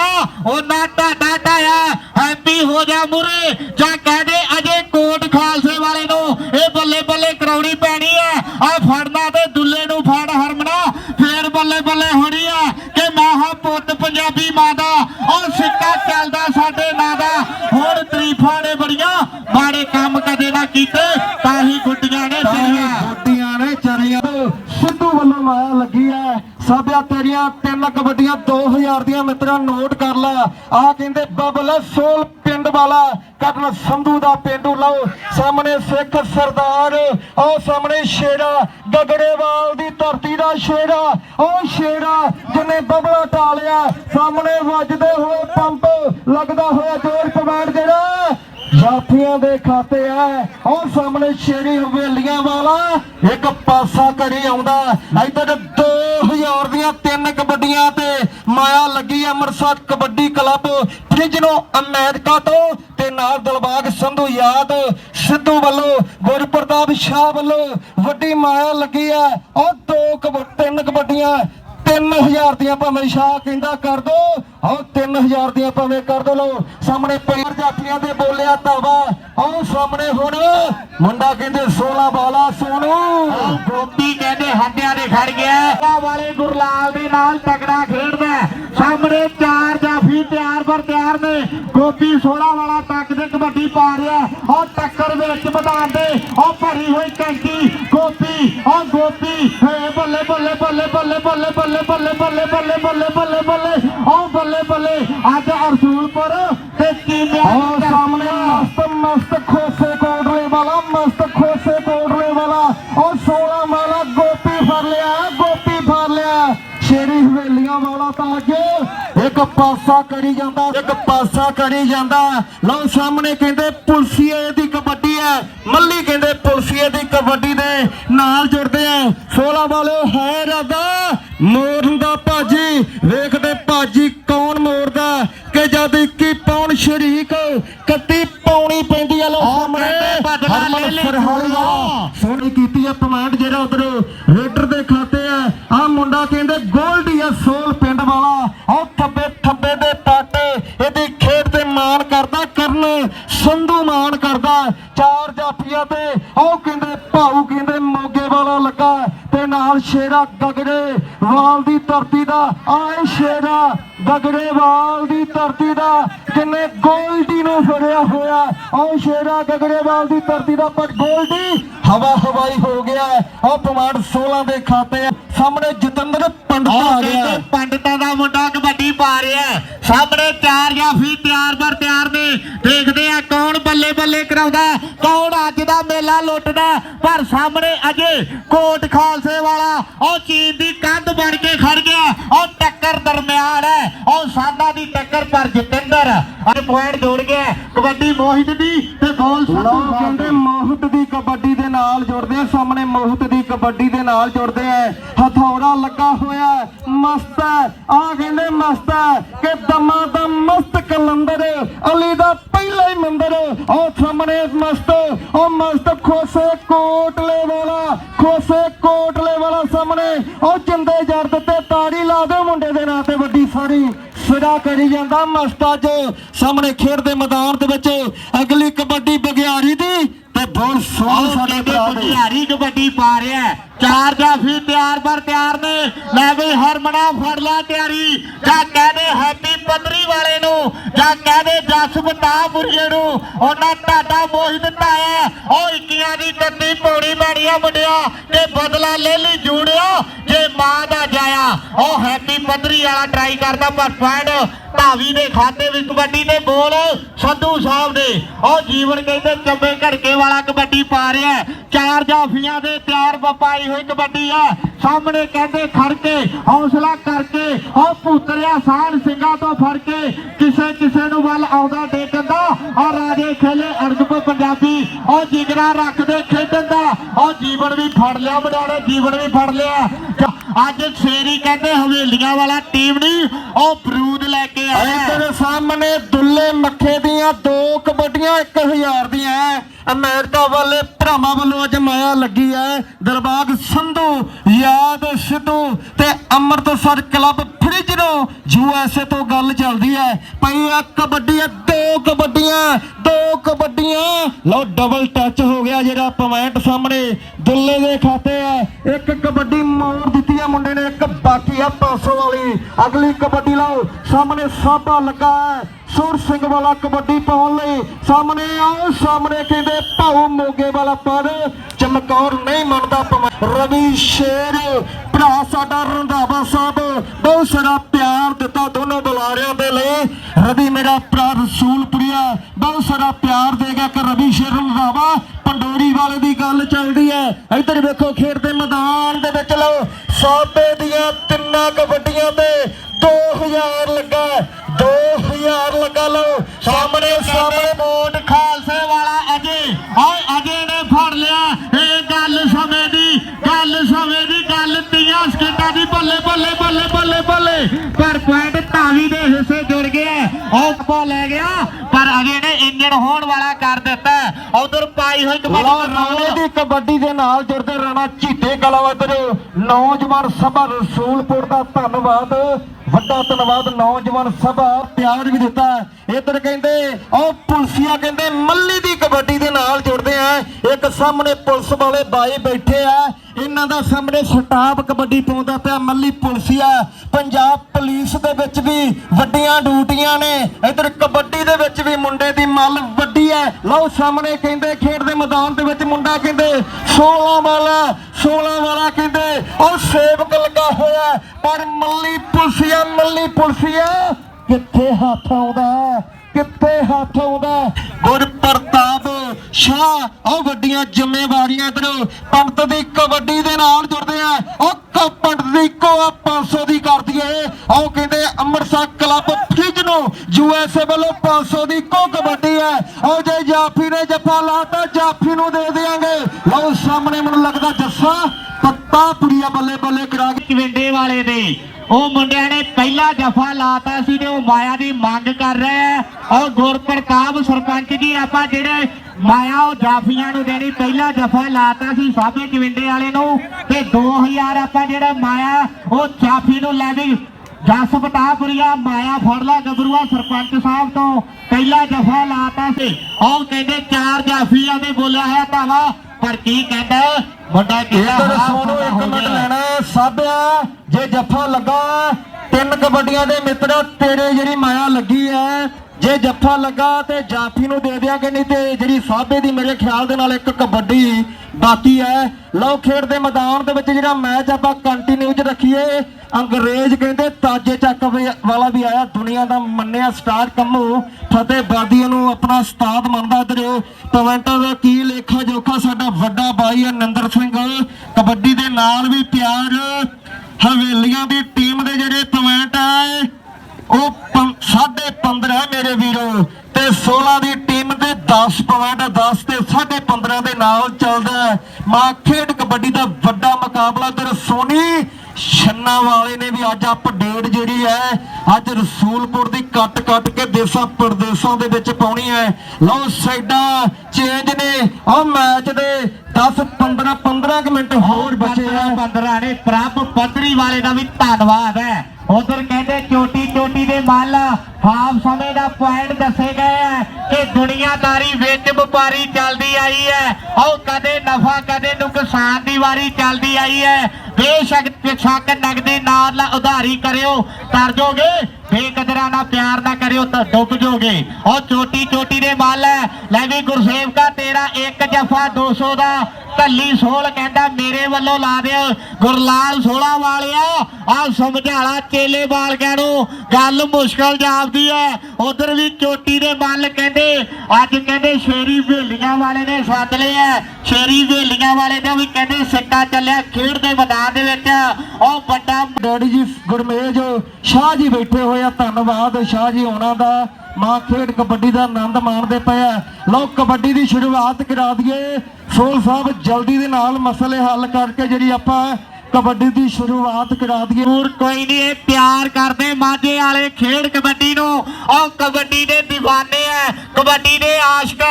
ਉਹਨਾਂ ਢਾਡਾ ਢਾਇਆ ਹੈਪੀ ਹੋ ਜਾ ਮੁਰੇ ਜਾਂ ਕਹਦੇ ਅਜੇ ਕੋਟ ਖਾਲਸੇ ਵਾਲੇ ਨੂੰ ਇਹ ਬੱਲੇ ਬੱਲੇ ਕਰਾਉਣੀ ਪੈਣੀ ਹੈ। ਆ ਫੜਨਾ ਤੇ ਦੁੱਲੇ ਨੂੰ ਫੜ ਹਰਮਨਾ ਫੇਰ ਬੱਲੇ ਬੱਲੇ ਹੋਣੀ ਹੈ ਕਿ ਮੈਂ ਹਾਂ ਪੁੱਤ ਪੰਜਾਬੀ ਮਾਂ ਦਾ ਉਹ ਸਿੱਕਾ ਚੱਲਦਾ ਸਾਡੇ ਨਾਂ ਦਾ। ਹੁਣ ਤਰੀਫਾਂ ਨੇ ਬੜੀਆਂ ਮਾੜੇ ਕੰਮ ਕਦੇ ਨਾ ਕੀਤੇ ਤਾਂ ਹੀ ਗੁੱਡੀਆਂ ਨੇ ਚੜੀਆਂ ਗੋਟੀਆਂ ਨੇ ਚਰੀਆਂ ਸਿੱਧੂ ਵੱਲੋਂ ਮਾਇਆ ਲੱਗੀ ਐ ਸਾਬਿਆ ਤੇਰੀਆਂ ਤਿੰਨ ਕਬੱਡੀਆਂ 2000 ਦੀਆਂ ਮਿੱਤਰਾਂ ਨੋਟ ਕਰ ਲਾ। ਆ ਕਹਿੰਦੇ ਬਬਲ ਸੋਲ ਵਾਲਾ ਕਰਨ ਸੰਧੂ ਦਾ ਪਿੰਡੂ ਲਓ। ਸਾਹਮਣੇ ਸਿੱਖ ਸਰਦਾਰ, ਉਹ ਸਾਹਮਣੇ ਸ਼ੇਰਾ ਗਗੜੇਵਾਲ ਦੀ ਧਰਤੀ ਦਾ ਸ਼ੇਰਾ ਉਹ ਸ਼ੇਰਾ ਜਿਹਨੇ ਬਬਲਾ ਟਾਲਿਆ ਸਾਹਮਣੇ ਵੱਜਦੇ ਹੋਏ ਪੰਪ, ਲੱਗਦਾ ਹੋਇਆ ਜੋਰ ਕਮਾਂਡ ਜਿਹੜਾ। ਜਾਫੀਆਂ ਦੇ ਖਾਤੇ ਐ ਉਹ ਸਾਹਮਣੇ ਸ਼ੇਰੀ ਹਵੇਲੀਆਂ ਵਾਲਾ, ਇੱਕ ਪਾਸਾ ਕਰੀ ਆਉਂਦਾ। ਇੱਧਰ 2000 ਦੀਆਂ ਤਿੰਨ ਕਬੱਡੀਆਂ ਤੇ ਮਾਇਆ ਲੱਗੀ Amritsar kabaddi club Fresno America ਤੋਂ ਤੇ ਨਾਲ ਦਿਲਬਾਗ ਸੰਧੂ ਯਾਦ, ਸਿੱਧੂ ਵੱਲੋਂ, ਗੁਰਪ੍ਰਤਾਪ ਸ਼ਾਹ ਵੱਲੋਂ ਵੱਡੀ ਮਾਇਆ ਲੱਗੀ ਐ ਉਹ ਦੋ ਕਬ- ਤਿੰਨ ਕਬੱਡੀਆਂ 3000 ਦੀਆਂ ਭਾਵੇਂ ਸ਼ਾਹ ਕਹਿੰਦਾ ਕਰ ਦੋ। ਆਹ 3000 ਦੀਆਂ ਭਾਵੇਂ ਕਰ ਦੋ ਲੋ ਸਾਹਮਣੇ ਪੈਰ ਜਾਫੀਆਂ ਦੇ ਬੋਲਿਆ ਧਾਵਾ। ਆਹ ਸਾਹਮਣੇ ਹੁਣ ਮੁੰਡਾ ਕਹਿੰਦੇ 16 ਬਾਲਾ ਸੋਨੂ। ਗੋਪੀ ਕਹਿੰਦੇ ਹੱਡਿਆਂ ਦੇ ਖੜ ਗਿਆ। ਵਾਲੇ ਗੁਰਲਾਲ ਦੇ ਨਾਲ ਤਗੜਾ ਖੇਡਦਾ। ਸਾਹਮਣੇ ਚਾਰ ਜਾਫੀ ਤਿਆਰ ਪਰ ਤਿਆਰ ਨੇ ਗੋਪੀ 16 ਵਾਲਾ ਤੱਕ ਦੇ ਕਬੱਡੀ ਪਾ ਰਿਹਾ ਉਹ ਟੱਕਰ ਵਿੱਚ ਵਧਾਉਣ ਦੇ ਉਹ ਭਰੀ ਹੋਈ ਕੈਂਟੀ ਗੋਪੀ ਉਹ ਗੋਪੀ ਹੇ ਬੱਲੇ ਬੱਲੇ ਬੱਲੇ ਬੱਲੇ ਬੱਲੇ ਬੱਲੇ ਬੱਲੇ ਬੱਲੇ ਬੱਲੇ ਬੱਲੇ ਬੱਲੇ ਬੱਲੇ ਉਹ ਬੱਲੇ ਬੱਲੇ ਅੱਜ ਅਰਸੂਲਪੁਰ ਤੇ ਕੀਮਿਆ ਆਹ ਸਾਹਮਣੇ ਮਸਤ ਮਸਤ ਖੋਸੇ ਕੋਟਲੇ ਵਾਲਾ ਮਸਤ ਖੋਸੇ ਕੋਟਲੇ ਵਾਲਾ ਉਹ 16 ਵਾਲਾ ਗੋਪੀ ਫੜ ਲਿਆ ਗੋਪੀ ਫੜ ਲਿਆ ਸ਼ੇਰੀ ਹਵੇਲੀਆਂ ਵਾਲਾ ਤਾਂ ਇੱਕ ਪਾਸਾ ਕਰੀ ਜਾਂਦਾ ਇੱਕ ਪਾਸਾ ਕਰੀ ਜਾਂਦਾ। ਲਓ ਸਾਹਮਣੇ ਕਹਿੰਦੇ ਪੁਲਸੀਏ ਦੀ ਕਬੱਡੀ ਹੈ। ਮੱਲੀ ਕਹਿੰਦੇ ਪੁਲਸੀਏ ਦੀ ਕਬੱਡੀ ਦੇ ਨਾਲ ਜੁੜਦੇ ਆ। 16 ਵਾਲੇ ਹੈ ਰਾਦਾ ਮੋਰਨ ਦਾ ਭਾਜੀ। ਵੇਖਦੇ ਭਾਜੀ ਕੌਣ ਮੋਰਦਾ ਕਿ ਜਦ 21 ਪੌਣ ਸ਼ਰੀਕ ਕੱਤੀ ਪਾਉਣੀ ਪੈਂਦੀ ਆ ਲੋ ਸਾਹਮਣੇ ਹਰਮਨ ਸਰਹਾਲੀ ਵਾਲਾ ਸੋਹਣੀ ਕੀਤੀ ਆ ਕਮਾਂਡ ਜਿਹੜਾ ਉਧਰ ਰੇਡਰ ਦੇ ਖਾਤੇ ਆ। ਆ ਮੁੰਡਾ ਕਹਿੰਦੇ ਗੋਲਡੀ ਆ ਸੋਲ ਪਿੰਡ ਵਾਲਾ ਉਹ ਥੱਬੇ ਥੱਬੇ ਦੇ ਪੱਟ ਇਹਦੀ ਖੇਡ ਤੇ ਮਾਣ ਕਰਦਾ ਕਰਨ ਸੰਧੂ ਮਾਣ ਕਰਦਾ ਚਾਰ ਜਾਫੀਆਂ ਤੇ ਉਹ ਕਹਿੰਦੇ ਭਾਊ ਕਹਿੰਦੇ ਮੋਗੇ ਵਾਲਾ ਲੱਗਾ ਤੇ ਨਾਲ ਸ਼ੇਰਾ ਗਗੜੇ ਵਾਲ ਦੀ ਧਰਤੀ ਦਾ ਆਏ ਸ਼ੇਰਾ ਗਗੜੇ ਵਾਲ ਦੀ ਧਰਤੀ ਦਾ ਕਿੰਨੇ ਗੋਲਡੀ ਨੂੰ ਫੜਿਆ ਹੋਇਆ। ਉਹ ਸ਼ੇਰਾ ਗਗੜੇ ਵਾਲ ਦੀ ਧਰਤੀ ਦਾ ਪਰ ਗੋਲਡੀ। ਹਵਾ ਹਵਾਈ ਹੋ ਗਿਆ। ਉਹ ਪਵਾੜ 16 ਦੇ ਖਾਤੇ ਸਾਹਮਣੇ ਜਤਿੰਦਰ ਪੰਡਤ ਆ ਗਿਆ ਪੰਡਤਾਂ ਦਾ ਮੁੰਡਾ ਕਬੱਡੀ ਪਾ ਰਿਹਾ। ਸਾਹਮਣੇ ਚਾਰ ਜਾਫੀ ਤਿਆਰ ਬਰ ਤਿਆਰ ਨੇ। ਦੇਖਦੇ ਆ ਕੌਣ ਬੱਲੇ ਬੱਲੇ ਕਰਾਉਂਦਾ ਕੌਣ ਅੱਜ ਦਾ ਮੇਲਾ ਲੁੱਟਦਾ। ਪਰ ਸਾਹਮਣੇ ਅਜੇ ਕੋਟ ਖਾਲਸੇ ਵਾਲਾ ਉਹ ਚੀਨ ਦੀ ਕੰਧ ਬਣ ਕੇ ਖੜ ਗਿਆ। ਦਰਮਿਆਨ ਹੈ। ਉਹ ਸਾਡਾ ਦੀ ਟੱਕਰ ਪਰ ਜਤਿੰਦਰ। ਅੱਜ ਪੁਆਇੰਟ ਜੋੜ ਗਿਆ ਕਬੱਡੀ ਮੋਹਿਤ ਦੀ ਤੇ ਗੋਲ ਸੰਧੂ ਕਹਿੰਦੇ। ਮੋਹਤ ਦੀ ਕਬੱਡੀ ਦੇ ਨਾਲ ਜੁੜਦੇ ਆ। ਸਾਹਮਣੇ ਮੋਹਤ ਕਬੱਡੀ ਦੇ ਨਾਲ ਜੁੜਦੇ ਆ। ਹਥੌੜਾ ਲੱਗਾ ਹੋਇਆ ਮਸਤ ਹੈ। ਆ ਕਹਿੰਦੇ ਮਸਤ ਹੈ ਕਿ ਦਮਾ ਦਮ ਮਸਤ ਕਲੰਦਰ, ਅਲੀ ਦਾ ਪਹਿਲਾ ਹੀ ਮੰਦਰ। ਉਹ ਸਾਹਮਣੇ ਮਸਤ, ਉਹ ਮਸਤ ਖੋਸੇ ਕੋਟਲੇ ਵਾਲਾ, ਖੋਸੇ ਕੋਟਲੇ ਵਾਲਾ ਸਾਹਮਣੇ। ਉਹ ਚੰਦੇ ਜਰਦ ਤੇ ਤਾੜੀ ਲਾ ਦੇ ਮੁੰਡੇ ਦੇ ਨਾਂ ਤੇ ਵੱਡੀ ਸਾਰੀ ਸਿਰਾ ਕਰੀ ਜਾਂਦਾ ਮਸਤਾ ਅੱਜ। ਸਾਹਮਣੇ ਖੇਡ ਦੇ ਮੈਦਾਨ ਦੇ ਵਿੱਚ ਅਗਲੀ ਕਬੱਡੀ ਬਗਿਆਰੀ ਦੀ ਤੇ ਸੋਲ ਉਹ ਸਾਡੇ ਭਰਾ ਦੇ ਬੁਝਾਰੀ ਕਬੱਡੀ ਪਾ ਰਿਹਾ ਹੈ। ਚਾਰ ਜਾਫੀ ਤਿਆਰ ਪਰ ਤਿਆਰ ਨੇ। ਲੈ ਵੀ ਹਰਮਣਾ ਫੜ ਲਾ ਤਿਆਰੀ। ਜਾਂ ਕਹਦੇ ਹੈਪੀ ਪੰਦਰੀ ਵਾਲੇ ਨੂੰ ਜਾਂ ਕਹਦੇ ਜਸ ਬਤਾਪੁਰੀਏ ਨੂੰ। ਉਹਨਾਂ ਟਾਟਾ ਮੋਹਿਤ ਤਾਇਆ ਉਹ ਇੱਕੀਆਂ ਦੀ ਟੱਟੀ ਪੌੜੀ ਬੜੀਆਂ ਮੁੰਡਿਆ ਤੇ ਬਦਲਾ ਲੈ ਲਈ ਜੂੜਿਓ ਜੇ ਮਾਂ ਦਾ ਜਾਇਆ। ਉਹ ਹੈਪੀ ਪੰਦਰੀ ਵਾਲਾ ਟਰਾਈ ਕਰਦਾ ਪਰ ਪੁਆਇੰਟ ਧਾਵੀ ਦੇ ਖਾਤੇ ਵਿੱਚ ਕਬੱਡੀ ਦੇ ਬੋਲ ਸੰਧੂ ਸਾਹਿਬ ਦੇ। ਉਹ ਜੀਵਨ ਕਹਿੰਦੇ ਚੰਬੇ ਘੜਕੇ ਵਾਲਾ ਕਬੱਡੀ ਪਾ ਰਿਹਾ ਹੈ। ਚਾਰ ਜਾਫੀਆਂ ਦੇ ਤਿਆਰ ਵਪਾਈ ਹੋਈ ਕਬੱਡੀ ਹੈ ਸਾਹਮਣੇ ਕਹਿੰਦੇ ਖੜ ਕੇ, ਹੌਸਲਾ ਕਰਕੇ ਉਹ ਪੁੱਤਰਿਆ ਸਾਨ ਸਿੰਘਾਂ ਤੋਂ ਫੜ ਕੇ ਕਿਸੇ ਕਿਸੇ ਨੂੰ ਵੱਲ ਆਉਂਦਾ ਡੇਕਣ ਦਾ ਔਰ ਰਾਜੇ ਖੇਲੇ ਅਰਗਪ ਪੰਜਾਬੀ, ਉਹ ਜਿਗਰਾ ਰੱਖਦੇ ਖੇਡਣ ਦਾ ਉਹ ਜੀਵਨ ਵੀ ਫੜ ਲਿਆ ਬਡਾਲੇ ਜੀਵਨ ਵੀ ਫੜ ਲਿਆ ਅੱਜ ਸ਼ੇਰੀ ਕਹਿੰਦੇ ਹਵੇਲੀਆਂ ਵਾਲਾ ਟੀਮ ਨਹੀਂ, ਉਹ ਬਰੂਦ ਲੈ ਕੇ ਆਇਆ ਹੈ। ਸਾਹਮਣੇ ਦੁੱਲੇ ਮੱਖੇ ਦੀਆਂ ਦੋ ਕਬੱਡੀਆਂ 1000 ਦੀਆਂ ਹੈ। ਅਮਰੀਕਾ ਵਾਲੇ ਭਰਾਵਾਂ ਵੱਲੋਂ ਅੱਜ ਮਾਇਆ ਲੱਗੀ ਹੈ। ਦਰਬਾਗ ਸੰਧੂ ਯਾਦ ਸਿੱਧੂ ਤੇ ਅੰਮ੍ਰਿਤਸਰ ਕਲੱਬ ਫ੍ਰਿਜਨੋ ਯੂਐਸਏ ਤੋਂ ਗੱਲ ਚੱਲਦੀ ਹੈ। ਪਈ ਆ ਕਬੱਡੀ ਆ, ਦੋ ਕਬੱਡੀਆਂ ਦੋ ਕਬੱਡੀਆਂ। ਲਓ ਡਬਲ ਟੱਚ ਹੋ ਗਿਆ ਜਿਹੜਾ ਪੁਆਇੰਟ ਸਾਹਮਣੇ। ਦੁੱਲੇ ਦੇ ਖਾਤੇ ਆ। ਇੱਕ ਕਬੱਡੀ ਮੋੜ ਦਿੱਤੀ ਆ ਮੁੰਡੇ ਨੇ ਇੱਕ ਬਾਕੀ ਆ 500 ਵਾਲੀ। ਅਗਲੀ ਕਬੱਡੀ ਲਾਓ ਸਾਹਮਣੇ ਸਾਬਾ ਲੱਗਾ ਸੁਰ ਸਿੰਘ ਵਾਲਾ ਕਬੱਡੀ ਪਾਉਣ ਲਈ ਸਾਹਮਣੇ ਆਓ, ਸਾਹਮਣੇ ਕਹਿੰਦੇ ਭਾਉ ਮੋਗੇ ਵਾਲਾ ਪਰ ਚਮਕੌਰ ਨਹੀਂ ਮੰਨਦਾ ਰਵੀ ਸ਼ੇਰ। ਭਰਾ ਸਾਡਾ ਰੰਧਾਵਾ ਸਾਹਿਬ, ਬਹੁਤ ਸਾਰਾ ਪਿਆਰ ਦਿੱਤਾ ਦੋਨੋਂ ਬੁਲਾਰਿਆਂ ਦੇ ਲਈ। ਰਵੀ ਮੇਰਾ ਭਰਾ ਰਸੂਲਪੁਰੀਆ, ਬਹੁਤ ਸਾਰਾ ਪਿਆਰ ਦੇ ਕਿ ਰਵੀ ਸ਼ੇਰ ਰੰਧਾਵਾ, ਪੰਡੋਰੀ ਵਾਲੇ ਦੀ ਗੱਲ ਚੱਲਦੀ ਹੈ। ਇੱਧਰ ਵੇਖੋ ਖੇਡ ਦੇ ਮੈਦਾਨ ਦੇ ਵਿੱਚ ਲਓ, ਸਾਬੇ ਦੀਆਂ ਤਿੰਨਾਂ ਕਬੱਡੀਆਂ ਤੇ 2000 ਲੱਗਾ। 2000 ਲੱਗਾ ਲਓ। ਸਾਹਮਣੇ ਸਾਹਮਣੇ ਬੋਟ ਖਾਲਸੇ ਵਾਲਾ ਅਜੇ। ਓਏ ਅਜੇ ਨੇ ਫੜ ਲਿਆ। ਇਹ ਗੱਲ ਸਮੇਂ ਦੀ, ਗੱਲ ਸਮੇਂ ਦੀ, ਗੱਲ ਤੀਆਂ ਸਕਿੰਟਾਂ ਦੀ। ਬੱਲੇ ਬੱਲੇ ਬੱਲੇ ਬੱਲੇ ਬੱਲੇ। ਪਰ ਪੁਆਇੰਟ ਧਾਵੀ ਦੇ ਹਿੱਸੇ ਜੁੜ ਗਿਆ। ਉਹ ਲੈ ਗਿਆ। ਪਰ ਅਜੇ ਨੇ ਇੰਜਣ ਹੋਣ ਵਾਲਾ ਕਰ ਦਿੱਤਾ। ਉਧਰ ਪਾਈ ਹੋਈ ਲਓ ਰਾਣੇ ਕਬੱਡੀ ਦੀ ਕਬੱਡੀ ਦੇ ਨਾਲ ਜੁੜਦੇ ਰਾਣਾ ਝੀਟੇ ਕਲਾਵਦਰ ਨੌਜਵਾਨ ਸਭਾ ਰਸੂਲਪੁਰ ਦਾ ਧੰਨਵਾਦ। ਵੱਡਾ ਧੰਨਵਾਦ ਨੌਜਵਾਨ ਸਭਾ ਪਿਆਰ ਵੀ ਦਿੱਤਾ। ਇਧਰ ਕਹਿੰਦੇ ਉਹ ਪੁਲਸੀਆ ਕਹਿੰਦੇ ਮੱਲੀ ਦੀ ਕਬੱਡੀ ਦੇ ਨਾਲ ਜੁੜਦੇ ਆ। ਇੱਕ ਸਾਹਮਣੇ ਪੁਲਿਸ ਵਾਲੇ ਬਾਈ ਬੈਠੇ ਆ। ਇਹਨਾਂ ਦਾ ਸਾਹਮਣੇ ਸਟਾਫ ਕਬੱਡੀ ਪਾਉਂਦਾ ਪਿਆ ਮੱਲੀ ਪੁਲਸੀਆ। ਪੰਜਾਬ ਪੁਲਿਸ ਦੇ ਵਿੱਚ ਵੀ ਵੱਡੀਆਂ ਡਿਊਟੀਆਂ ਨੇ। ਇਧਰ ਕਬੱਡੀ ਦੇ ਵਿੱਚ ਵੀ ਮੁੰਡੇ ਦੀ ਮੱਲ ਵੱਡੀ ਹੈ। ਲਓ ਸਾਹਮਣੇ ਕਹਿੰਦੇ ਖੇਡ ਦੇ ਮੈਦਾਨ ਦੇ ਵਿੱਚ ਮੁੰਡਾ ਕਹਿੰਦੇ 16 ਵਾਲਾ 16 ਵਾਲਾ ਕਹਿੰਦੇ, ਉਹ ਸੇਵਕ ਲੱਗਾ ਹੋਇਆ ਪਰ ਮੱਲੀ ਪੁਲਸੀਆ ਮੱਲੀ ਪੁਲਸੀਆ ਕਿੱਥੇ ਹੱਥ ਆਉਂਦਾ ਕਿੱਥੇ ਹੱਥ ਆਉਂਦਾ? ਹੈ? ਗੁਰਪ੍ਰਤਾਪ ਸ਼ਾਹ ਉਹ ਵੱਡੀਆਂ ਜ਼ਿੰਮੇਵਾਰੀਆਂ ਇਧਰ ਪੰਡਤ ਦੀ ਕਬੱਡੀ ਦੇ ਨਾਲ ਜੁੜਦੇ ਆ। ਉਹ ਕ- ਦੀ ਇੱਕੋ 500 ਦੀ ਕਰ ਦਈਏ। ਉਹ ਕਹਿੰਦੇ ਅੰਮ੍ਰਿਤਸਰ ਕਲੱਬ ਫ੍ਰਿਜ ਨੂੰ ਯੂਐਸਏ ਵੱਲੋਂ 500 ਦੀ ਇੱਕੋ ਕਬੱਡੀ ਹੈ ਉਹ ਜੇ ਜਾਫੀ ਨੇ ਜੱਫਾ ਲਾਤਾ, ਜਾਫੀ ਨੂੰ ਦੇ ਦੇਾਂਗੇ ਲਓ, ਸਾਹਮਣੇ ਮੈਨੂੰ ਲੱਗਦਾ ਜੱਸਾ ਪੱਤਾ ਪੁੜੀਆ ਬੱਲੇ ਬੱਲੇ ਕਰਾ ਕੇ ਚਵਿੰਡੇ ਵਾਲੇ ਦੇ। ਉਹ ਮੁੰਡਿਆਂ ਨੇ ਪਹਿਲਾ ਜਫਾ ਲਾਤਾ ਸੀ ਤੇ ਉਹ ਮਾਇਆ ਦੀ ਮੰਗ ਕਰ ਰਹੇ ਔਰ ਗੁਰਪ੍ਰਤਾਪ ਸਰਪੰਚ ਜੀ ਆਪਾਂ ਜਿਹੜੇ ਮਾਇਆ ਉਹ ਜਾਫੀਆਂ ਨੂੰ ਦੇਣੀ ਪਹਿਲਾ ਜਫਾ ਲਾਤਾ ਸੀ ਸਾਬੇ ਚਵਿੰਡੇ ਵਾਲੇ ਨੂੰ। ਤੇ 2000 ਆਪਾਂ ਜਿਹੜਾ ਮਾਇਆ ਉਹ ਜਾਫੀ ਨੂੰ ਲੈ ਵੀ ਜਸ ਬਟਾਪੁਰੀਆ ਮਾਇਆ ਫੜਲਾ ਗੱਭਰੂਆ ਸਰਪੰਚ ਸਾਹਿਬ ਤੋਂ ਪਹਿਲਾ ਜਫਾ ਲਾਤਾ ਸੀ। ਉਹ ਕਹਿੰਦੇ ਚਾਰ ਜਾਫੀਆਂ ਦੇ ਬੋਲਿਆ ਹੈ ਧਾਵਾ ਪਰ ਕੀ ਕਹਿੰਦਾ? ਮੁੰਡਾ ਕਹਿੰਦਾ ਇਧਰ ਹਾਂ, ਸੋਨੂੰ ਇੱਕ ਮਿੰਟ। ਲੈਣਾ। ਸਾਬਿਆ ਜੇ ਜੱਫਾ ਲੱਗਾ ਤਿੰਨ ਕਬੱਡੀਆਂ ਦੇ ਮਿੱਤਰ ਤੇਰੇ ਜਿਹੜੀ ਮਾਇਆ ਲੱਗੀ ਐ ਜੇ ਜੱਫਾ ਲੱਗਾ ਤੇ ਜਾਫੀ ਨੂੰ ਦੇ ਦਿਆਂਗੇ, ਨਹੀਂ ਤੇ ਜਿਹੜੀ ਸਾਬੇ ਦੀ ਮੇਰੇ ਖਿਆਲ ਦੇ ਨਾਲ ਇੱਕ ਕਬੱਡੀ ਬਾਕੀ ਹੈ। ਲਓ, ਖੇਡ ਦੇ ਮੈਦਾਨ ਦੇ ਵਿੱਚ ਜਿਹੜਾ ਮੈਚ ਆਪਾਂ ਕੰਟੀਨਿਊ ਚ ਰੱਖੀਏ, ਅੰਗਰੇਜ਼ ਕਹਿੰਦੇ ਤਾਜੇ ਚੱਕ ਵਾਲਾ ਵੀ ਆਇਆ, ਦੁਨੀਆ ਦਾ ਮੰਨਿਆ ਸਟਾਰ ਕੰਮੂ। ਫਤਿਹ ਬਾਦੀ ਨੂੰ ਆਪਣਾ ਉਸਤਾਦ ਮੰਨਦਾ ਇਧਰ। ਪਵੈਂਟਾ ਦਾ ਕੀ ਲੇਖਾ ਜੋਖਾ ਸਾਡਾ ਵੱਡਾ ਬਾਈ ਹੈ ਸਿੰਘ। ਕਬੱਡੀ ਦੇ ਨਾਲ ਵੀ ਪਿਆਰ। ਹਵੇਲੀਆਂ ਦੀ ਟੀਮ ਦੇ ਜਿਹੜੇ ਪਵੈਂਟ ਹੈ ਉਹ ਪੰ- ਸਾਢੇ 15 ਮੇਰੇ ਵੀਰੋ। ਤੇ 16 ਦੀ ਟੀਮ ਦੇ 10 ਪੁਆਇੰਟ 10 ਤੇ ਸਾਢੇ 15 ਦੇ ਨਾਲ ਚੱਲਦਾ ਮਾਂ ਖੇਡ ਕਬੱਡੀ ਦਾ ਵੱਡਾ ਮੁਕਾਬਲਾ ਤੇ ਸੋਨੀ ਛੰਨਾ ਵਾਲੇ ਨੇ ਵੀ ਅੱਜ ਅਪਡੇਟ ਜਿਹੜੀ ਹੈ, ਅੱਜ ਰਸੂਲਪੁਰ ਦੀ ਕੱਟ ਕੱਟ ਕੇ ਦੇਸਾਂ ਪ੍ਰਦੇਸਾਂ ਦੇ ਵਿੱਚ ਪਾਉਣੀ ਹੈ। ਲਓ ਸਾਈਡਾਂ ਚੇਂਜ ਨੇ ਉਹ ਮੈਚ ਦੇ 10 15 15 ਕੁ ਮਿੰਟ ਹੋਰ ਬਚੇ ਆ। ਬੰਦਰਾ ਨੇ ਪ੍ਰਭ ਪੱਧਰੀ ਵਾਲੇ ਦਾ ਵੀ ਧੰਨਵਾਦ ਹੈ। ਉਧਰ ਕਹਿੰਦੇ ਚੋਟੀ ਚੋਟੀ ਦੇ ਮੱਲ ਹਾਫ ਸਮੇਂ ਦਾ ਪੁਆਇੰਟ ਦੱਸੇ ਗਏ ਹੈ ਕਿ ਦੁਨੀਆਦਾਰੀ ਵਿੱਚ ਵਪਾਰੀ ਚੱਲਦੀ ਆਈ ਹੈ। ਉਹ ਕਦੇ ਨਫਾ ਕਦੇ ਨੁਕਸਾਨ ਦੀ ਵਾਰੀ ਚੱਲਦੀ ਆਈ ਹੈ। ਬੇਸ਼ੱਕ ਸ਼ੱਕ ਨਗਦੀ ਨਾਲ ਉਧਾਰੀ ਕਰਿਓ ਕਰ ਜੋਗੇ। ਬੇਕਦਰਾਂ ਨਾਲ ਪਿਆਰ ਨਾ ਕਰਿਓ ਤਾਂ ਡੁੱਬ ਜੋਗੇ। ਉਹ ਚੋਟੀ ਚੋਟੀ ਦੇ ਮੱਲ ਹੈ। ਲੈ ਵੀ ਗੁਰਸੇਵਕਾ ਤੇਰਾ ਇੱਕ ਜਫਾ 200 ਦਾ। ਕੱਲੀ ਸੋਲ ਕਹਿੰਦਾ, ਮੇਰੇ ਵੱਲੋਂ ਲਾ ਦਿਓ। ਗੁਰਲਾਲ ਸੋਲਾ ਵਾਲਿਆ ਆ ਸਮਝਾਲਾ ਚੇਲੇ ਵਾਲਿਆਂ ਨੂੰ। ਗੱਲ ਮੁਸ਼ਕਲ ਜਾਪਦੀ ਹੈ। ਉਧਰ ਵੀ ਚੋਟੀ ਦੇ ਮੱਲ ਕਹਿੰਦੇ, ਅੱਜ ਕਹਿੰਦੇ ਸ਼ੇਰੀ ਵੇਲੀਆਂ ਵਾਲੇ ਨੇ ਸੱਦ ਲਿਆ। ਸ਼ੇਰੀ ਵੇਲੀਆਂ ਵਾਲੇ ਦਾ ਵੀ ਕਹਿੰਦੇ, ਸਿੱਕਾ ਚੱਲਿਆ ਖੇਡ ਦੇ ਮੈਦਾਨ ਦੇ ਵਿੱਚ। ਉਹ ਵੱਡਾ ਡੈਡੀ ਜੀ ਗੁਰਮੇਜ ਸ਼ਾਹ ਜੀ ਬੈਠੇ ਹੋਏ ਆ ਧੰਨਵਾਦ ਸ਼ਾਹ ਜੀ ਉਹਨਾਂ ਦਾ। ਮਾਂ ਖੇਡ ਕਬੱਡੀ ਦਾ ਆਨੰਦ ਮਾਣਦੇ ਪਏ ਆ। ਲਓ, ਕਬੱਡੀ ਦੀ ਸ਼ੁਰੂਆਤ ਕਰਾ ਦਈਏ। ਸੋਲ ਸਾਹਿਬ, ਜਲਦੀ ਦੇ ਨਾਲ ਮਸਲੇ ਹੱਲ ਕਰਕੇ ਜਿਹੜੀ ਆਪਾਂ ਕਬੱਡੀ ਦੀ ਸ਼ੁਰੂਆਤ ਕਰਾ ਦਈਏ। ਹੋਰ ਕੋਈ ਨਹੀਂ, ਇਹ ਪਿਆਰ ਕਰਦੇ ਮਾਝੇ ਵਾਲੇ ਖੇਡ ਕਬੱਡੀ ਨੂੰ। ਉਹ ਕਬੱਡੀ ਦੇ دیਵਾਨੇ ਐ ਕਬੱਡੀ ਦੇ ਆਸ਼ਕ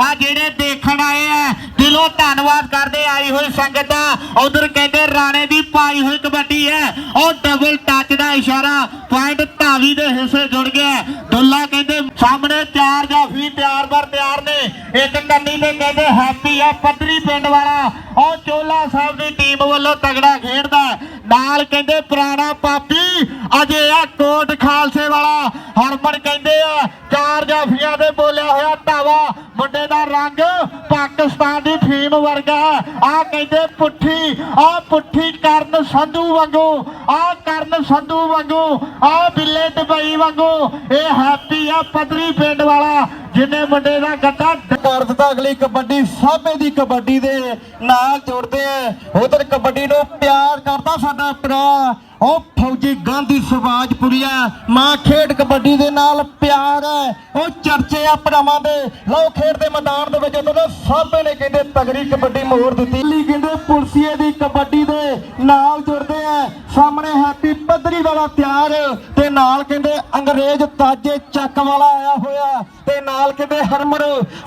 ਆ ਜਿਹੜੇ ਦੇਖਣ ਆਏ ਐ ਦਿਲੋਂ ਧੰਨਵਾਦ ਕਰਦੇ ਆਈ ਹੋਈ ਸੰਗਤ। ਦਾ ਉਧਰ ਕਹਿੰਦੇ ਰਾਣੇ ਦੀ ਪਾਈ ਹੋਈ ਕਬੱਡੀ ਐ ਉਹ ਡਬਲ ਟੱਚ ਦਾ ਇਸ਼ਾਰਾ ਪੁਆਇੰਟ ਧਾਵੀ ਦੇ ਹਿੱਸੇ ਜੁੜ ਗਿਆ ਦੁੱਲਾ ਕਹਿੰਦੇ ਸਾਹਮਣੇ ਚਾਰ ਜਾਫੀ ਤਿਆਰ ਪਰ ਤਿਆਰ ਨੇ। ਇੱਕ ਕੰਨੀ ਤੇ ਕਹਿੰਦੇ ਹੈਪੀ ਆ। ਪੱਧਰੀ ਪਿੰਡ ਵਾਲਾ, ਉਹ ਚੋਲਾ ਸਾਹਿਬ ਦੀ ਟੀਮ ਵੱਲੋਂ ਤਗੜਾ ਖੇਡਦਾ ਨਾਲ ਕਹਿੰਦੇ ਪੁਰਾਣਾ ਪਾਪੀ, ਅਜੇ ਆ ਕੋਟ ਖਾਲਸੇ ਵਾਲਾ। ਹਰਮਨ ਕਹਿੰਦੇ ਆ, ਚਾਰ ਜਾਫੀਆਂ ਦੇ ਬੋਲਿਆ ਹੋਇਆ ਧਾਵਾ। ਮੁੰਡੇ ਦਾ ਰੰਗ ਪਾਕਿਸਤਾਨ ਦੀ ਫੀਮ ਵਰਗਾ। ਆ ਕਹਿੰਦੇ ਪੁੱਠੀ, ਆ ਪੁੱਠੀ ਕਰਨ ਸੰਧੂ ਵਾਂਗੂ, ਆ ਕਰਨ ਸੰਧੂ ਵਾਂਗੂ, ਆ ਬਿੱਲੇ ਦੁਬਈ ਵਾਂਗੂ। ਇਹ ਹੈਪੀ ਆ ਪਦਰੀ ਪਿੰਡ ਵਾਲਾ। ਜਿੰਨੇ ਮੁੰਡੇ ਦਾ ਗੱਡਾ ਕਰ ਦਿੱਤਾ ਅਗਲੀ ਕਬੱਡੀ ਸਾਹਮਣੇ ਦੀ ਕਬੱਡੀ ਦੇ ਨਾਲ ਜੁੜਦੇ ਆ। ਉਧਰ ਕਬੱਡੀ ਨੂੰ ਪਿਆਰ ਕਰਦਾ ਸਾਡਾ ਭਰਾ। ਉਹ ਫੌਜੀ ਗਾਂਧੀ ਸਵਾਜਪੁਰੀਆ ਮਾਂ ਖੇਡ ਕਬੱਡੀ ਦੇ ਨਾਲ ਪਿਆਰ ਹੈ ਉਹ ਚਰਚੇ ਆ ਭਰਾਵਾਂ ਦੇ। ਲਓ ਖੇਡ ਦੇ ਮੈਦਾਨ ਦੇ ਵਿੱਚ ਉਹਨਾਂ ਸਾਹਮਣੇ ਨੇ ਕਹਿੰਦੇ ਤਗੜੀ ਕਬੱਡੀ ਮੋੜ ਦਿੱਤੀ। ਲਈ ਕਹਿੰਦੇ ਪੁਲਸੀਏ ਦੀ ਕਬੱਡੀ ਦੇ ਨਾਲ ਜੁੜਦੇ ਆ। ਸਾਹਮਣੇ ਹੈਪੀ ਪੱਧਰੀ ਵਾਲਾ ਤਿਆਰ। ਤੇ ਨਾਲ ਕਹਿੰਦੇ ਅੰਗਰੇਜ਼ ਤਾਜੇ ਚੱਕ ਵਾਲਾ ਆਇਆ ਹੋਇਆ। ਤੇ ਨਾਲ ਕਹਿੰਦੇ ਹਰਮਨ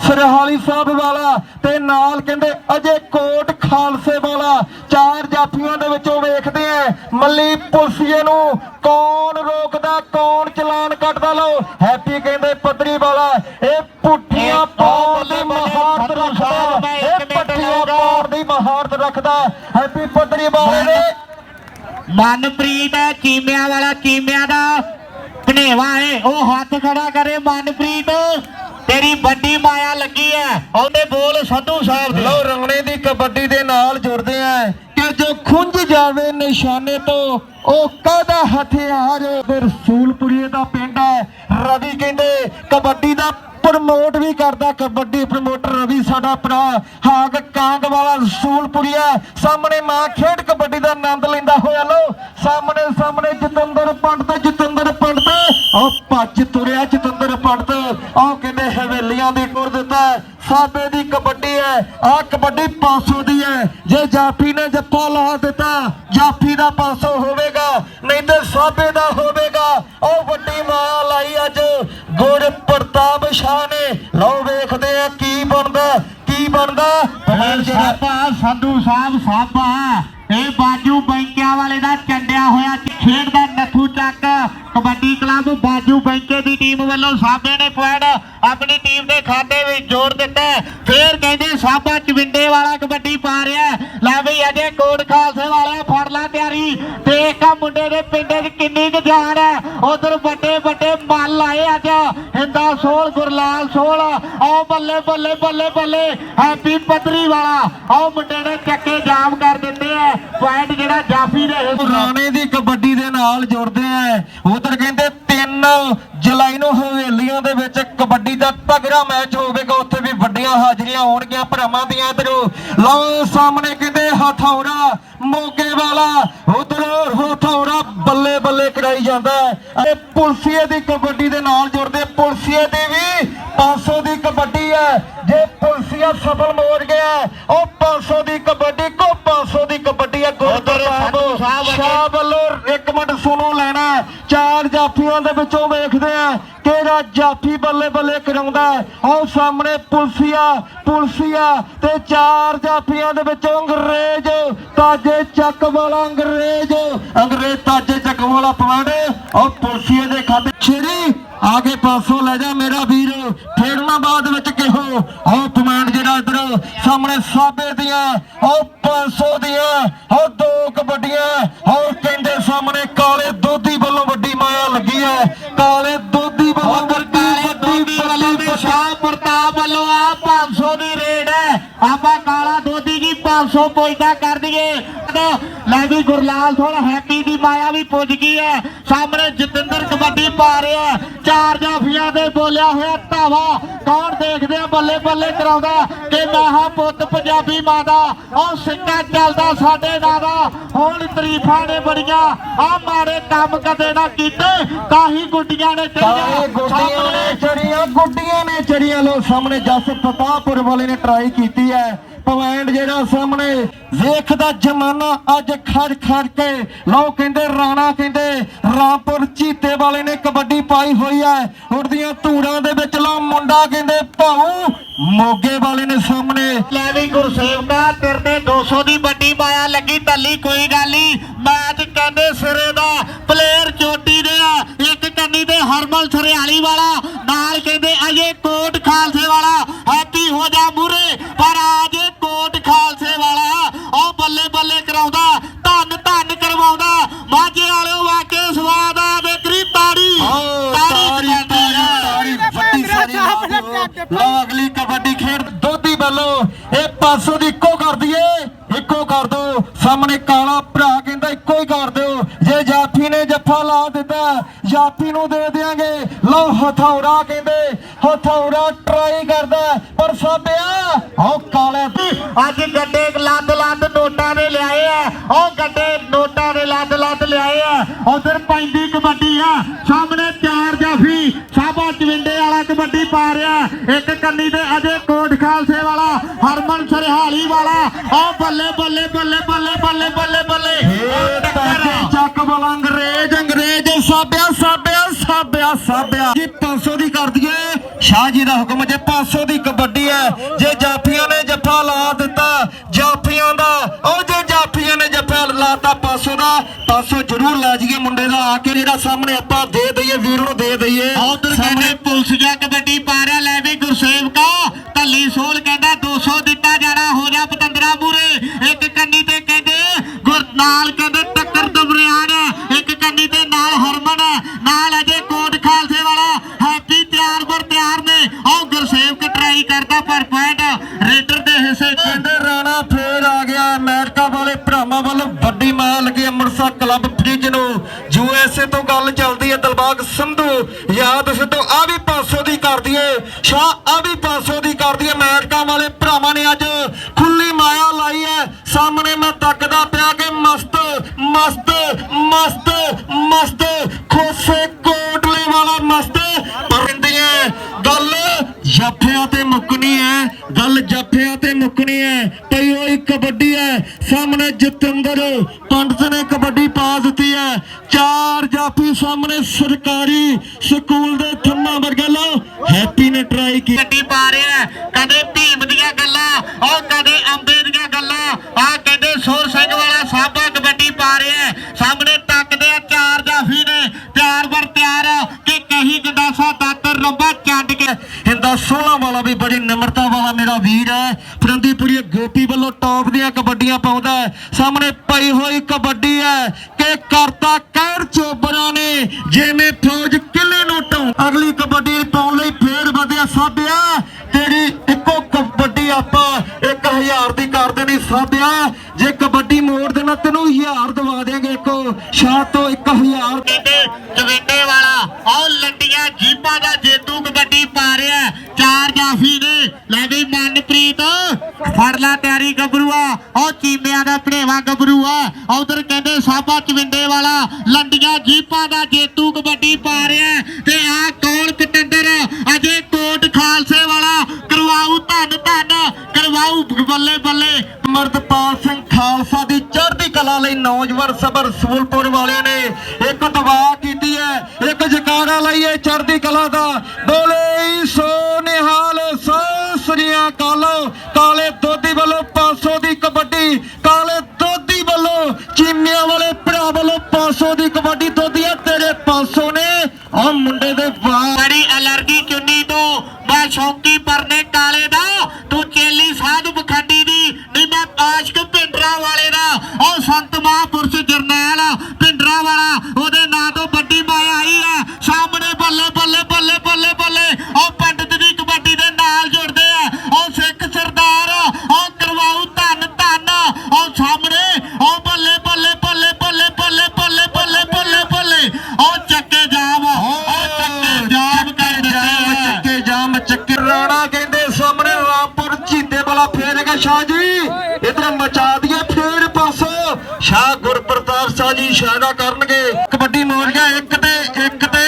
ਸਰਹਾਲੀ ਸਾਹਿਬ ਵਾਲਾ ਤੇ ਨਾਲ ਕਹਿੰਦੇ ਅਜੇ ਕੋਟ ਖਾਲਸੇ ਵਾਲਾ। ਚਾਰ ਜਾਫੀਆਂ ਦੇ ਵਿੱਚੋਂ ਵੇਖਦੇ ਆ ਮੱਲੀ ਪੁਲਸੀਏ ਨੂੰ ਕੌਣ ਰੋਕਦਾ ਕੌਣ ਚਲਾਨ ਕੱਟਦਾ? ਲਓ ਹੈਪੀ ਕਹਿੰਦੇ ਪੱਧਰੀ ਵਾਲਾ ਇਹ ਪੁੱਠੀਆਂ ਪਾਉਣ ਦੀ ਮਹਾਰਤ ਰੱਖਦਾ। ਇਹ ਪੱਠੀਆਂ ਪਾਉਣ ਦੀ ਮਹਾਰਤ ਰੱਖਦਾ। ਹੈਪੀ ਪੱਧਰੀ ਵਾਲੇ ਨੇ ਮਨਪ੍ਰੀਤ ਹੈ ਚੀਮਿਆਂ ਵਾਲਾ ਚੀਮਿਆਂ ਦਾ। ਭਨੇਵਾ ਹੈ ਉਹ ਹੱਥ ਖੜਾ ਕਰੇ ਮਨਪ੍ਰੀਤ। ਤੇਰੀ ਵੱਡੀ ਮਾਇਆ ਲੱਗੀ ਹੈ ਉਹਦੇ ਬੋਲ ਸੰਧੂ ਸਾਹਿਬ ਦੇ। ਲਓ, ਰੰਗਣੇ ਦੀ ਕਬੱਡੀ ਦੇ ਨਾਲ ਜੁੜਦੇ ਆ ਕਿ ਜੋ ਖੁੰਝ ਜਾਵੇ ਨਿਸ਼ਾਨੇ ਤੋਂ, ਉਹ ਕਾਹਦਾ ਹਥਿਆਰ ਫਿਰ ਰਸੂਲਪੁਰੀਏ ਦਾ ਪਿੰਡ ਹੈ ਰਵੀ ਕਹਿੰਦੇ, ਕਬੱਡੀ ਦਾ ਪ੍ਰਮੋਟ ਵੀ ਕਰਦਾ ਕਬੱਡੀ ਪ੍ਰਮੋਟਰ ਰਵੀ, ਸਾਡਾ ਭਰਾ ਹਾਗ ਕਾਂਗ ਵਾਲਾ ਰਸੂਲਪੁਰੀਆ ਸਾਹਮਣੇ ਮਾਂ ਖੇਡ ਕਬੱਡੀ ਦਾ ਆਨੰਦ ਲੈਂਦਾ ਹੋਇਆ। ਲੋ ਸਾਹਮਣੇ ਸਾਹਮਣੇ ਜਤਿੰਦਰ ਪੰਡਤ ਜਤਿੰਦਰ ਪੰਡਤ ਉਹ ਭੱਜ ਤੁਰਿਆ ਜਤਿੰਦਰ ਪੰਡਤ ਉਹ ਹਵੇਲੀਆਂ ਦੀ ਟੁਰ ਦਿੱਤਾ ਸਾਬੇ ਦੀ ਕਬੱਡੀ ਹੈ। ਆਹ ਕਬੱਡੀ 500 ਦੀ ਹੈ। ਜੇ ਜਾਫੀ ਨੇ ਜੱਫਾ ਲਾ ਦਿੱਤਾ, ਜਾਫੀ ਦਾ 500 ਹੋਵੇਗਾ, ਨਹੀਂ ਤੇ ਸਾਬੇ ਦਾ ਹੋਵੇਗਾ। ਉਹ ਵੱਡੀ ਮਾਇਆ ਲਾਈ ਅੱਜ। ਗੁਰ ਪ੍ਰਤਾਪ ਸ਼ਾਹ ਨੇ। ਲਓ ਵੇਖਦੇ ਆ ਕੀ ਬਣਦਾ ਕੀ ਬਣਦਾ। ਇਹ ਸਾਬਾ ਸਾਹਿਬ, ਸਾਬਾ। ਵੱਲੋਂ ਸਾਬੇ ਨੇ ਪੁਆਇੰਟ ਆਪਣੀ ਟੀਮ ਦੇ ਖਾਤੇ ਵਿੱਚ ਜੋੜ ਦਿੱਤਾ ਫੇਰ ਕਹਿੰਦੇ ਸਾਬਾ ਚਵਿੰਡੇ ਵਾਲਾ ਕਬੱਡੀ ਪਾ ਰਿਹਾ ਲੈ ਬਈ ਅਜੇ ਕੋਟ ਖਾਲਸੇ ਵਾਲਿਆ ਫੜ ਲਾ ਤਿਆਰੀ। ਤੇ ਇੱਕ ਮੁੰਡੇ ਦੇ ਪਿੰਡੇ 'ਚ ਕਿੰਨੀ ਕੁ ਜਾਨ ਹੈ। ਉਧਰ ਵੱਡੇ ਵੱਡੇ ਮੱਲ ਆਏ ਅੱਜ। ਹਿੰਦਾ ਸੋਲ ਗੁਰਲਾਲ ਸੋਲ ਆਓ ਬੱਲੇ ਬੱਲੇ ਬੱਲੇ ਬੱਲੇ। ਹੈਪੀ ਪਤਰੀ ਵਾਲਾ। ਆਓ ਮੁੰਡੇ ਨੇ ਚੱਕੇ ਜਾਮ ਕਰ ਦਿੱਤੇ ਆ ਪੁਆਇੰਟ ਜਿਹੜਾ ਜਾਫੀ ਦੇ ਰਾਣੇ ਦੀ ਕਬੱਡੀ ਦੇ ਨਾਲ ਜੁੜਦੇ ਆ ਉਧਰ ਕਹਿੰਦੇ ਤਿੰਨ ਜੁਲਾਈ ਨੂੰ ਹਵੇਲੀਆਂ ਦੇ ਵਿੱਚ ਕਬੱਡੀ ਦਾ ਤਗੜਾ ਮੈਚ ਹੋਵੇਗਾ ਉੱਥੇ ਵੀ ਵੱਡੀਆਂ ਹਾਜ਼ਰੀਆਂ ਹੋਣਗੀਆਂ ਭਰਾਵਾਂ ਦੀਆਂ ਇਧਰੋਂ ਲਓ ਸਾਹਮਣੇ ਕਹਿੰਦੇ ਹਥੌੜਾ ਮੋਗੇ ਵਾਲਾ ਉਧਰ ਹਥੌੜਾ ਬੱਲੇ ਬੱਲੇ ਕਰਾਈ ਜਾਂਦਾ ਹੈ। ਪੁਲਸੀਏ ਦੀ ਕਬੱਡੀ ਦੇ ਨਾਲ ਜੁੜਦੇ ਪੁਲਸੀਏ ਦੀ ਵੀ 500 ਦੀ ਕਬੱਡੀ ਹੈ ਜੇ ਪੁਲਸੀਆ ਸਫਲ ਮੋੜ ਗਿਆ ਉਹ 500 ਦੀ ਕਬੱਡੀ ਕੋ 500 ਦੀ ਕਬੱਡੀ ਹੈ ਗੁਰਦੁਆਰਾ ਸਾਹਿਬ ਵੱਲੋਂ ਇੱਕ ਮਿੰਟ ਸੁਣੋ ਲੈਣਾ। ਚਾਰ ਜਾਫੀਆਂ ਦੇ ਵਿੱਚੋਂ ਵੇਖਦੇ ਆ ਕਿਹੜਾ ਜਾਫੀ ਬੱਲੇ ਬੱਲੇ ਕਰਾਉਂਦਾ ਹੈ। ਆਓ ਸਾਹਮਣੇ ਪੁਲਸੀਆ ਪੁਲਸੀਆ ਤੇ ਚਾਰ ਜਾਫੀਆਂ ਦੇ ਵਿੱਚੋਂ ਅੰਗਰੇਜ਼, ਤਾਜੇ ਚੱਕ ਵਾਲਾ ਅੰਗਰੇਜ਼ ਅੰਗਰੇਜ਼ ਤਾਜੇ ਚੱਕ ਵਾਲਾ ਪਵਾੜੇ ਉਹ ਤੁਲਸੀਏ ਦੇ ਖਾਤੇ ਛੇੜੀ ਆਗੇ ਪਾਸੋਂ ਲੈ ਜਾ ਮੇਰਾ ਵੀਰ। ਫੇੜਨਾ ਬਾਦ ਵਿੱਚ ਕਿਹੋ? ਉਹ ਕਮਾਂਡ ਜਿਹੜਾ ਇਧਰ ਸਾਹਮਣੇ ਸਾਬੇ ਦੀਆਂ ਉਹ 500 ਦੀਆਂ ਉਹ ਦੋ ਕਬੱਡੀਆਂ ਉਹ ਕਹਿੰਦੇ ਸਾਹਮਣੇ ਕਾਲੇ ਦੋਧੀ ਵੱਲੋਂ ਵੱਡੀ ਮਾਇਆ ਲੱਗੀ ਹੈ। ਕਾਲੇ ਦੋਧੀ ਵੱਲੋਂ ਵੱਡੀ ਵੱਡੀ ਵੱਲੋਂ ਸ਼ਾਹ ਹੈ। ਆਪਾਂ ਕਾਲਾ ਦੋ ਸੋ ਪੁੱਜਦਾ ਕਰ ਦਈਏ। ਲੈ ਵੀ ਗੁਰਲਾਲ ਥੋੜ ਹੈਪੀ ਦੀ ਮਾਇਆ ਵੀ ਪੁੱਜ ਗਈ ਹੈ। ਸਾਹਮਣੇ ਜਤਿੰਦਰ ਕਬੱਡੀ ਪਾ ਰਿਹਾ ਚਾਰ ਜਾਫੀਆਂ ਦੇ ਬੋਲਿਆ ਹੋਇਆ ਧਾਵਾ। ਕੌਣ ਦੇਖਦੇ ਆ? ਬੱਲੇ ਬੱਲੇ ਕਰਾਉਂਦਾ। ਕਿ ਮਾਹਾ ਪੁੱਤ ਪੰਜਾਬੀ ਮਾਂ ਉਹ ਸਿੱਕਾ ਚੱਲਦਾ ਸਾਡੇ ਨਾਂ ਦਾ ਹੁਣ ਤਰੀਫਾਂ ਨੇ ਬੜੀਆਂ। ਆ ਮਾਰੇ ਕੰਮ ਕਦੇ ਨਾ ਕੀਤੇ। ਤਾਂ ਹੀ ਗੁੱਡੀਆਂ ਨੇ ਚੜੀਆਂ ਗੁੱਡੀਆਂ ਨੇ ਚੜੀਆਂ ਗੁੱਡੀਆਂ ਨੇ ਚੜੀਆਂ ਲੋ ਸਾਹਮਣੇ ਜਸ ਪਤਾਪੁਰ ਵਾਲੇ ਨੇ ਟਰਾਈ ਕੀਤੀ ਹੈ। ਪੁਆਇੰਟ ਜਿਹੜਾ ਸਾਹਮਣੇ ਵੇਖਦਾ ਜਮਾਨਾ ਅੱਜ ਖੜ ਖੜ ਕੇ। ਲੋ ਕਹਿੰਦੇ, ਰਾਣਾ ਕਹਿੰਦੇ, ਰਾਮਪੁਰ ਚੀਤੇ ਵਾਲੇ ਨੇ ਕਬੱਡੀ ਪਾਈ ਹੋਈ ਹੈ। ਉੜਦੀਆਂ ਧੂੜਾਂ ਦੇ ਵਿੱਚ ਲੋ ਮੁੰਡਾ ਕਹਿੰਦੇ ਭਾਊ ਮੋਗੇ ਵਾਲੇ ਨੇ ਸਾਹਮਣੇ। ਲੈ ਵੀ ਗੁਰਸੇਵਕਾ ਤੇਰੇ ਤੇ 200 ਦੀ ਵੱਡੀ ਮਾਇਆ ਲੱਗੀ ਤੱਲੀ, ਕੋਈ ਗੱਲ ਨਹੀਂ ਮੈਚ ਕਹਿੰਦੇ ਸਿਰੇ ਦਾ ਪਲੇਅਰ ਚੋਟੀ ਦੇ ਆ। ਇੱਕ ਕੰਨੀ ਤੇ ਹਰਮਲ ਸਰਿਆਲੀ ਵਾਲਾ, ਨਾਲ ਕਹਿੰਦੇ ਅਜੇ ਕੋਟ ਖਾਲਸੇ ਵਾਲਾ। ਹੈਪੀ ਹੋ ਜਾ ਮੂਰੇ, ਪਰ ਆਜੇ ਕੋਟ ਖਾਲਸੇ ਵਾਲਾ। ਬੱਲੇ ਬੱਲੇ ਕਰਾਉਂਦਾ ਧੰਨ ਧੰਨ ਕਰਵਾਉਂਦਾ। ਮਾਝੇ ਵਾਲਿਓ ਵਾਕੇ ਸਵਾਦ ਆ ਬੇਕਰੀ ਤਾੜੀ। ਤਾੜੀ ਤਾੜੀ ਫੱਟੀ ਸਾਰੀ ਲਓ ਅਗਲੀ ਕਬੱਡੀ ਖੇਡ ਦੋਧੀ ਵੱਲੋਂ ਇਹ ਪਾਸੋਂ ਦੀ ਇੱਕੋ ਕਰਦੀ ਏ ਦੋ ਸਾਹਮਣੇ ਕਾਲਾ ਭਰਾ ਕਹਿੰਦਾ ਇੱਕੋ ਹੀ ਕਰ ਦਿਓ। ਜੇ ਜਾਫੀ ਨੇ ਜੱਫਾ ਲਾ ਦਿੱਤਾ ਜਾਫੀ ਨੂੰ ਦੇ ਦਿਆਂਗੇ। ਲਓ ਹਥੌੜਾ ਕਹਿੰਦੇ, ਹਥੌੜਾ ਟਰਾਈ ਕਰਦਾ। ਪਰ ਸਾਬਿਆ, ਉਹ ਕਾਲੇ ਅੱਜ ਗੱਡੇ ਲੱਦ ਲੱਦ ਨੋਟਾਂ ਦੇ ਲਿਆਏ ਆ। ਉਹ ਗੱਡੇ ਨੋਟਾਂ ਦੇ ਲੱਦ ਲੱਦ ਲਿਆਏ ਆ। ਉਧਰ ਪੈਂਦੀ ਕਬੱਡੀ ਆ। ਸਾਹਮਣੇ ਚਾਰ ਜਾਫੀ, ਸਾਬਾ ਚਵਿੰਡੇ ਵਾਲਾ ਕਬੱਡੀ ਪਾ ਰਿਹਾ। ਇੱਕ ਕੰਨੀ ਤੇ ਅਜੇ ਕੋਟ ਖਾਲਸੇ ਵਾਲਾ, ਹਰਮਨ ਸਰਹਾਲੀ ਵਾਲਾ। ਉਹ ਬੱਲੇ ਬੱਲੇ ਬੱਲੇ ਬੱਲੇ ਬੱਲੇ ਬੱਲੇ ਬੱਲੇ। ਚੱਕ ਬਲ ਅੰਗਰੇਜ਼ ਅੰਗਰੇਜ਼ ਸਾਬਿਆ ਸਾਬਿਆ ਸਾਬਿਆ ਸਾਬਿਆ। ਜੀ 500 ਦੀ ਕਰ ਦਈਏ ਸ਼ਾਹ ਜੀ ਦਾ ਹੁਕਮ ਜੇ 500 ਦੀ ਕਬੱਡੀ ਹੈ ਜੇ ਜਾਫੀਆਂ ਨੇ ਜੱਫਾ ਲਾ ਦਿੱਤਾ ਜਾਫੀਆਂ ਦਾ ਉਹ ਜੇ ਜਾਫੀਆਂ ਨੇ ਜੱਫਾ ਲਾਤਾ 500 ਦਾ 500 ਜ਼ਰੂਰ ਲੈ ਜਾਈਏ ਮੁੰਡੇ ਦਾ ਆ ਕੇ ਜਿਹੜਾ ਸਾਹਮਣੇ ਆਪਾਂ ਦੇ ਦਈਏ ਵੀਰ ਨੂੰ ਦੇ ਦਈਏ। ਉਧਰ ਕਹਿੰਦੇ ਪੁਲਿਸ ਜਾਂ ਕਬੱਡੀ ਪਾ ਰਿਹਾ ਲੈ ਵੀ ਗੁਰਸੇਵਕਾ ਧੱਲੀ ਸੋਲ ਕਹਿੰਦਾ 200 ਦਿੱਤਾ ਜਾਣਾ ਹੋ ਜਾ ਪਤੰਦਰਾ ਮੂਰੇ ਗੱਲ ਚੱਲਦੀ ਹੈ ਦਿਲਬਾਗ ਸੰਧੂ। ਯਾਦ ਸਿੱਧੂ, ਆ ਵੀ 500 ਦੀ ਕਰ ਦਈਏ ਸ਼ਾਹ, ਆ ਵੀ 500 ਦੀ ਕਰ ਦਈਏ ਅਮਰੀਕਾ ਵਾਲੇ ਭਰਾਵਾਂ ਨੇ ਅੱਜ ਖੁੱਲੀ ਮਾਇਆ ਲਾਈ ਹੈ ਸਾਹਮਣੇ ਮੈਂ ਤੱਕਦਾ ਪਿਆ ਕਿ ਮਸਤ ਮਸਤ ਮਸਤ ਮਸਤ, ਖੋਸੇ ਕੋਟਲੇ ਵਾਲਾ ਮਸਤ ਪਰਿੰਦੀਆਂ ਗੱਲ ਜੱਫਿਆਂ ਤੇ ਮੁੱਕਣੀ ਹੈ ਗੱਲ ਜੱਫਿਆਂ ਤੇ ਮੁੱਕਣੀ ਹੈ ਕਬੱਡੀ ਹੈ। ਸਾਹਮਣੇ ਜਤਿੰਦਰ ਪੰਡਤ ਨੇ ਕਬੱਡੀ ਪਾ ਦਿੱਤੀ ਹੈ। ਚਾਰ ਜਾਫੀ ਸਾਹਮਣੇ ਸਰਕਾਰੀ ਸਕੂਲ ਦੇ ਥੰਮਾ ਵਰਗਾ। ਲਓ ਹੈਪੀ ਨੇ ਟਰਾਈ ਕੀਤੀ ਗੱਡੀ ਪਾ ਰਿਹਾ ਕਦੇ ਭੀਮ ਦੀਆਂ ਗੱਲਾਂ, ਉਹ ਕਦੇ ਅੰਬੇ ਦੀਆਂ ਗੱਲਾਂ ਆ ਕਹਿੰਦੇ ਸੋਰ ਸਿੰਘ ਵਾਲਾ ਸਾਬਾ ਕਬੱਡੀ ਪਾ ਰਿਹਾ ਸਾਹਮਣੇ ਤੱਕਦੇ ਆ ਚਾਰ ਜਾਫੀ ਨੇ। ਤਿਆਰ ਬਰ ਤਿਆਰ ਕਿ ਕਹੀ ਗੰਡਾਸਾ ਦਾਤਰ ਰੰਬਾ ਛੱਡ ਕੇ ਹਿੰਦਾ ਸੋਹਣਾ ਵਾਲਾ ਵੀ ਬੜੀ ਨਿਮਰਤਾ ਵਾਲਾ ਮੇਰਾ ਵੀਰ ਹੈ। ਫਰੰਦੀਪੁਰੀ ਗੋਪੀ ਵੱਲੋਂ ਟੌਪ ਦੀਆਂ ਕਬੱਡੀਆਂ ਪਾਉਂਦਾ ਸਾਹਮਣੇ ਪਈ ਹੋਈ ਕਬੱਡੀ ਹੈ ਕਿ ਕਰਤਾ ਕਹਿਰ ਚੋਬਰਾਂ ਨੇ, ਜਿਵੇਂ ਫੌਜ ਕਿਲੇ ਨੂੰ ਢਾਉ ਅਗਲੀ ਕਬੱਡੀ ਪਾਉਣ ਲਈ ਫੇਰ ਵਧਿਆ ਸਾਬਿਆ ਤੇਰੀ ਇੱਕੋ ਕਬੱਡੀ ਆਪਾਂ 1000 ਦੀ ਕਰ ਦੇਣੀ ਸਾਬਿਆ ਜੇ ਕਬੱਡੀ ਮੋੜ ਦੇਣਾ, ਤੈਨੂੰ 1000 ਦਵਾ ਦੇਾਂਗੇ ਇੱਕੋ, ਸ਼ਾਹ ਤੋਂ 1000 ਕਹਿੰਦੇ ਜਵਿੰਡੇ ਵਾਲਾ ਉਹ ਲੰਡੀਆਂ ਜੀਪਾਂ ਦਾ ਜੇਤੂ ਕਬੱਡੀ ਪਾ ਰਿਹਾ ਚਾਰ ਜਾਫੀ ਨੇ, ਲੈ ਵੀ ਮਨਪ੍ਰੀਤ। ਫੜ ਲਾ ਤਿਆਰੀ ਗੱਭਰੂਆ। ਉਹ ਚੀਮਿਆਂ ਦਾ ਭਣੇਵਾ ਗੱਭਰੂਆ। ਉਧਰ ਕਹਿੰਦੇ ਸਾਬਾ ਚਵਿੰਡੇ ਵਾਲਾ, ਲੰਡੀਆਂ ਜੀਪਾਂ ਦਾ ਜੇਤੂ ਕਬੱਡੀ ਪਾ ਰਿਹਾ ਤੇ ਆਹ ਕੌਣ ਪਟੰਦਰ ਅਜੇ ਕੋਟ ਖਾਲਸੇ ਵਾਲਾ ਕਰਵਾਉ ਧੰਨ ਧੰਨ ਕਰਵਾਉ ਬੱਲੇ ਬੱਲੇ ਅਮਰਤਪਾਲ ਸਿੰਘ ਖਾਲਸਾ ਦੀ ਚੜ੍ਹਦੀ ਕਲਾ ਲਈ ਨੌਜਵਾਨ ਸਬਰ ਸੂਲਪੁਰ ਵਾਲਿਆਂ ਨੇ ਇੱਕ ਦਵਾ ਕੀਤੀ ਹੈ, ਇੱਕ ਜਕਾਰਾ ਲਈਏ ਚੜ੍ਹਦੀ ਕਲਾ ਦਾ। ਬੋਲੇ ਸੋ ਨਿਹਾਲ ਸੋ ਸ੍ਰੀਆ ਕਾਲੋ, ਕਾਲੇ ਦੋਦੀ ਵੱਲੋਂ 500 ਦੀ ਕਬੱਡੀ, ਕਾਲੇ ਦੋਦੀ ਵੱਲੋਂ ਚੀਮਿਆਂ ਵਾਲੇ ਭਰਾ ਵੱਲੋਂ 500 ਦੀ ਕਬੱਡੀ ਦੋਦੀਆਂ ਤੇਰੇ 500 ਨੇ। ਆ ਮੁੰਡੇ ਦੇ ਵਾਹ ਬੜੀ ਅਲਰਜੀ ਚੁੰਨੀ ਤੋਂ ਮੈਂ ਸ਼ੌਂਕੀ ਪਰਨੇ ਕਾਲੇ ਦਾ ਤੂੰ ਚੇਲੀ ਸਾਧ ਬਖੰਡੀ ਦੀ ਨਹੀਂ ਮੈਂ ਆਸ਼ਕ ਪਿੰਡਰਾ ਵਾਲੇ ਦਾ ਉਹ ਸੰਤ ਮਹਾਪੁਰਸ਼ ਜਰਨੈਲ ਗੁਰਪ੍ਰਤਾਪ ਕਰਨਗੇ। ਕਬੱਡੀ ਮੋੜ ਇੱਕ ਤੇ ਇੱਕ ਤੇ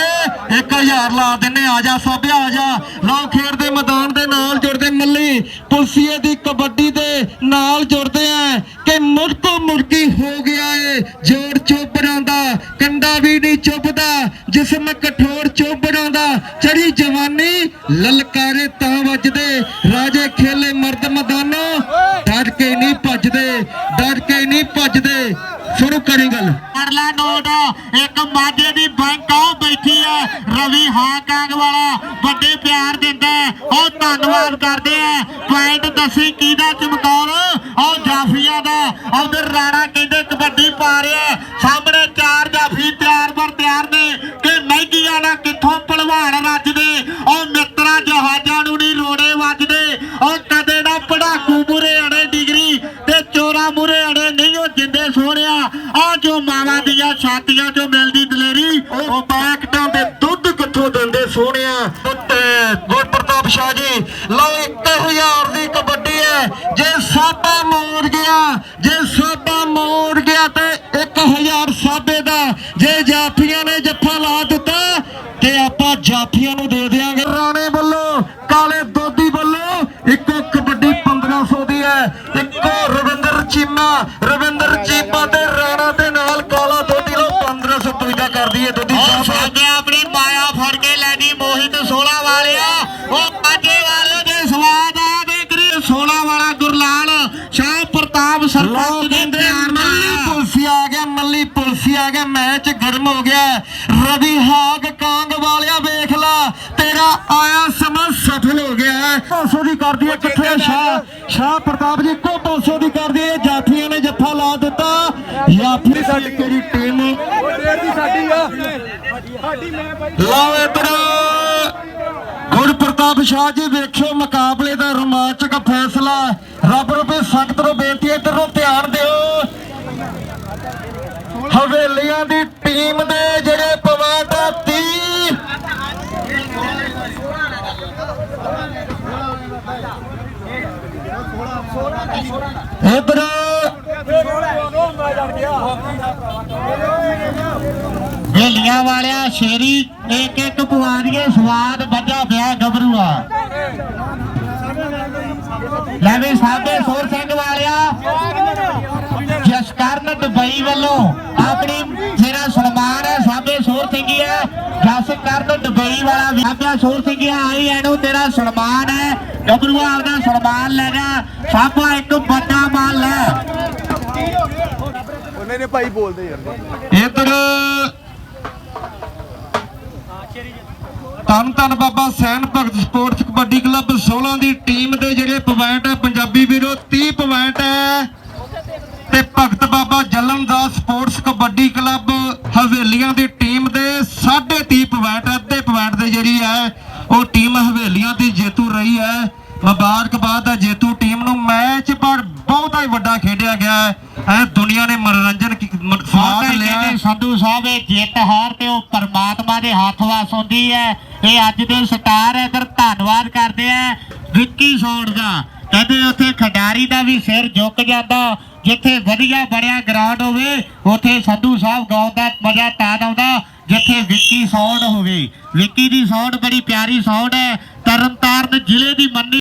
1000 ਲਾ ਦਿੰਨੇ ਆ ਜਾ ਸਾਬਿਆ ਆ ਜਾ। ਲਓ ਖੇਡ ਦੇ ਮੈਦਾਨ ਦੇ ਨਾਲ ਜੁੜਦੇ ਮੱਲੀ। ਪੁਲਸੀਏ ਦੀ ਕਬੱਡੀ ਦੇ ਨਾਲ ਜੁੜਦੇ ਆ ਕਿ ਮੁੜਕੋ ਮੁੜਕੀ ਹੋ ਗਿਆ ਏ। ਜੋੜ ਚੋਬਰਾਂ ਦਾ ਕੰਡਾ ਵੀ ਨਹੀਂ ਚੁੱਭਦਾ। ਜਿਸਮ ਕਠੋਰ ਚੋਬਰਾਂ ਦਾ ਚੜੀ ਜਵਾਨੀ, ਲਲਕਾਰੇ ਤਾਂ ਵੱਜਦੇ। ਰਾਜੇ ਖੇਲੇ ਮਰਦ ਮੈਦਾਨੋਂ, ਡਰ ਕੇ ਨਹੀਂ ਭੱਜਦੇ, ਡਰ ਕੇ ਨਹੀਂ ਭੱਜਦੇ। ਸ਼ੁਰੂ ਕਰੀ ਗੱਲ। ਪਰਲਾ ਨੋਟ। ਇੱਕ ਮਾਝੇ ਦੀ ਬੈਂਕ ਉਹ ਬੈਠੀ ਹੈ ਰਵੀ ਹਾਕਾਂਗ ਵਾਲਾ। ਵੱਡੇ ਪਿਆਰ ਦਿੰਦਾ ਉਹ ਧੰਨਵਾਦ ਕਰਦੇ ਆ। ਪੁਆਇੰਟ ਦੱਸੀ ਕਿਹਦਾ ਚਮਕੌਰ? ਉਹ ਜਾਫੀਆ ਦਾ। ਉਧਰ ਰਾਣਾ ਕਹਿੰਦੇ ਕਬੱਡੀ ਪਾ ਰਿਹਾ। ਸਾਹਮਣੇ ਚਾਰ ਜਾਫੀ ਤਿਆਰ ਪਰ ਤਿਆਰ ਨੇ ਕਿ ਮਹਿੰਗੀਆਂ ਨਾਲ ਕਿੱਥੋਂ ਭਲਵਾਨ ਜੋ ਮਾਵਾਂ ਦੀਆਂ ਛਾਤੀਆਂ ਚੋਂ ਮਿਲਦੀ ਦਲੇਰੀ, ਉਹ ਬਾਕਟਾਂ ਦੇ ਦੁੱਧ ਕਿੱਥੋਂ ਦਿੰਦੇ ਸੋਹਣਿਆ? ਗੁਰ ਪ੍ਰਤਾਪ ਸ਼ਾਹ ਜੀ, ਲਓ 1000 ਦੀ ਕਬੱਡੀ ਹੈ। ਜੇ ਸਾਬਾ ਮੋੜ ਗਿਆ, ਜੇ ਸਾਬਾ ਮੋੜ ਗਿਆ ਤੇ 1000 ਸਾਬੇ ਦਾ। ਜੇ ਜਾਫੀਆਂ ਨੇ ਜੱਫਾ ਲਾ ਦਿੱਤਾ, ਤੇ ਆਪਾਂ ਜਾਫੀਆਂ ਨੂੰ ਦੇ ਦੇਾਂਗੇ ਰਾਣੇ ਵੱਲੋਂ, ਕਾਲੇ ਦੋਦੀ ਵੱਲੋਂ ਇੱਕੋ ਕਬੱਡੀ 1500 ਦੀ ਹੈ। ਇੱਕੋ ਰਵਿੰਦਰ ਚੀਮਾ, ਰਵਿੰਦਰ ਗਰਮ ਹੋ ਗਿਆ ਰਵੀ ਹਾਗ ਕਾਂਗ ਵਾਲਿਆ ਵੇਖ ਲਾ ਤੇਰਾ ਆਇਆ ਸਮਾਂ ਸਫਲ ਹੋ ਗਿਆ ਹੈ। 500 ਦੀ ਕਰਦੀ ਹੈ ਕਿੱਥੇ ਸ਼ਾਹ ਸ਼ਾਹ ਪ੍ਰਤਾਪ ਜੀ ਕੋ 500 ਦੀ ਕਰਦੀ ਹੈ ਜਾਫੀਆਂ ਨੇ ਜੱਫਾ ਲਾ ਦਿੱਤਾ। ਜਾਫੀ ਸਾਡੀ ਤੇਰੀ ਟੀਮ। ਦੀ ਸਾਡੀ ਆ ਸਾਡੀ ਮੈਂ ਬਾਈ ਲਓ ਇਧਰ। ਗੁਰ ਪ੍ਰਤਾਪ ਸ਼ਾਹ ਜੀ ਵੇਖਿਓ ਮੁਕਾਬਲੇ ਦਾ ਰੋਮਾਂਚਕ ਫੈਸਲਾ। ਰੱਬ ਰੂਪੀ ਸੰਗਤ ਨੂੰ ਬੇਨਤੀ ਹੈ ਇਧਰ ਨੂੰ ਧਿਆਨ ਦਿਓ ਹਵੇਲੀਆਂ ਦੀ ਟੀਮ ਦੇ ਜਿਹੜੇ ਪਵਾਟਾ 30 ਇਧਰ ਹੁੰਦਾ ਜੜ ਗਿਆ ਵਾਲਿਆ, ਸ਼ੇਰੀ, ਇੱਕ ਇੱਕ ਪੁਆਰੀਏ ਸਵਾਦ ਵੱਜਾ ਪਿਆ ਗੱਭਰੂਆ। ਲੈ ਵੀ ਸਾਹਮਣੇ ਸੋਰ ਸਿੰਘ ਵਾਲਿਆ, ਜਸਕਰਨ ਦੁਬਈ ਵੱਲੋਂ ਆਪਣੀ, ਜਿਹੜਾ ਸਨਮਾਨ ਹੈ ਸਾਬੇ ਸੋਰ ਸਿੰਘੀਆ ਜਸਕਰਨ ਦੁਬਈ ਵਾਲਾ ਸਾਬਿਆ ਸੋਰ ਸਿੰਘੀਆ ਆਈ ਐਨੂੰ ਤੇਰਾ ਸਨਮਾਨ ਹੈ। ਗੱਭਰੂਆ ਆਪਦਾ ਸਨਮਾਨ ਲੈ ਜਾ ਸਾਬਾ ਇੱਕ ਵੱਡਾ ਮਾਲ ਲੈ। ਉਹਨੇ ਨੇ ਭਾਈ ਬੋਲਦੇ ਯਾਰ। ਇਧਰ ਧੰਨ ਧੰਨ ਬਾਬਾ ਸੈਨ ਭਗਤ ਸਪੋਰਟਸ ਕਬੱਡੀ ਕਲੱਬ 16 ਦੀ ਟੀਮ ਦੇ ਜਿਹੜੇ ਪੁਆਇੰਟ ਹੈ ਪੰਜਾਬੀ ਵੀਰੋ 30 ਪੁਆਇੰਟ ਹੈ। ਤੇ ਭਗਤ ਬਾਬਾ ਜਲਮਦਾਸ ਸਪੋਰਟਸ ਕਬੱਡੀ ਕਲੱਬ ਹਵੇਲੀਆਂ ਦੀ ਟੀਮ ਦੇ 30.5 ਪੁਆਇੰਟ ਅੱਧੇ ਪੁਆਇੰਟ ਦੇ ਜਿਹੜੀ ਹੈ ਉਹ ਟੀਮ ਹਵੇਲੀਆਂ ਦੀ ਜੇਤੂ ਰਹੀ ਹੈ। ਮੁਬਾਰਕਬਾਦ ਹੈ ਜੇਤੂ ਟੀਮ ਨੂੰ। ਮੈਚ ਪਰ ਬਹੁਤਾ ਹੀ ਵੱਡਾ ਖੇਡਿਆ ਗਿਆ ਹੈ। ਦੁਨੀਆ ਨੇ ਮਨੋਰੰਜਨ ਸਾਡੇ ਲਿਆ। ਸੰਧੂ ਸਾਹਿਬ ਇਹ ਜਿੱਤ ਹਾਰ ਤੇ ਉਹ ਪਰਮਾਤਮਾ ਦੇ ਹੱਥ ਵਾਸ ਹੁੰਦੀ ਹੈ। ਇਹ ਅੱਜ ਦੇ ਸਟਾਰ ਹੈ। ਇਧਰ ਧੰਨਵਾਦ ਕਰਦੇ ਆ ਵਿੱਕੀ ਸੌਂਡ ਦਾ ਕਹਿੰਦੇ ਉੱਥੇ ਖਿਡਾਰੀ ਦਾ ਵੀ ਸਿਰ ਝੁਕ ਜਾਂਦਾ। ਜਿੱਥੇ ਵਧੀਆ ਬਣਿਆ ਗਰਾਊਂਡ ਹੋਵੇ ਉੱਥੇ ਸੰਧੂ ਸਾਹਿਬ ਗਾਉਣ ਦਾ ਮਜ਼ਾ ਤਾਂ ਆਉਂਦਾ। ਜਿੱਥੇ ਵਿੱਕੀ ਸੌਂਡ ਹੋਵੇ। ਵਿੱਕੀ ਦੀ ਸੌਂਡ ਬੜੀ ਪਿਆਰੀ ਸੌਂਡ ਹੈ। ਤਰਨਤਾਰਨ ਜ਼ਿਲ੍ਹੇ ਦੀ ਮੰਨੀ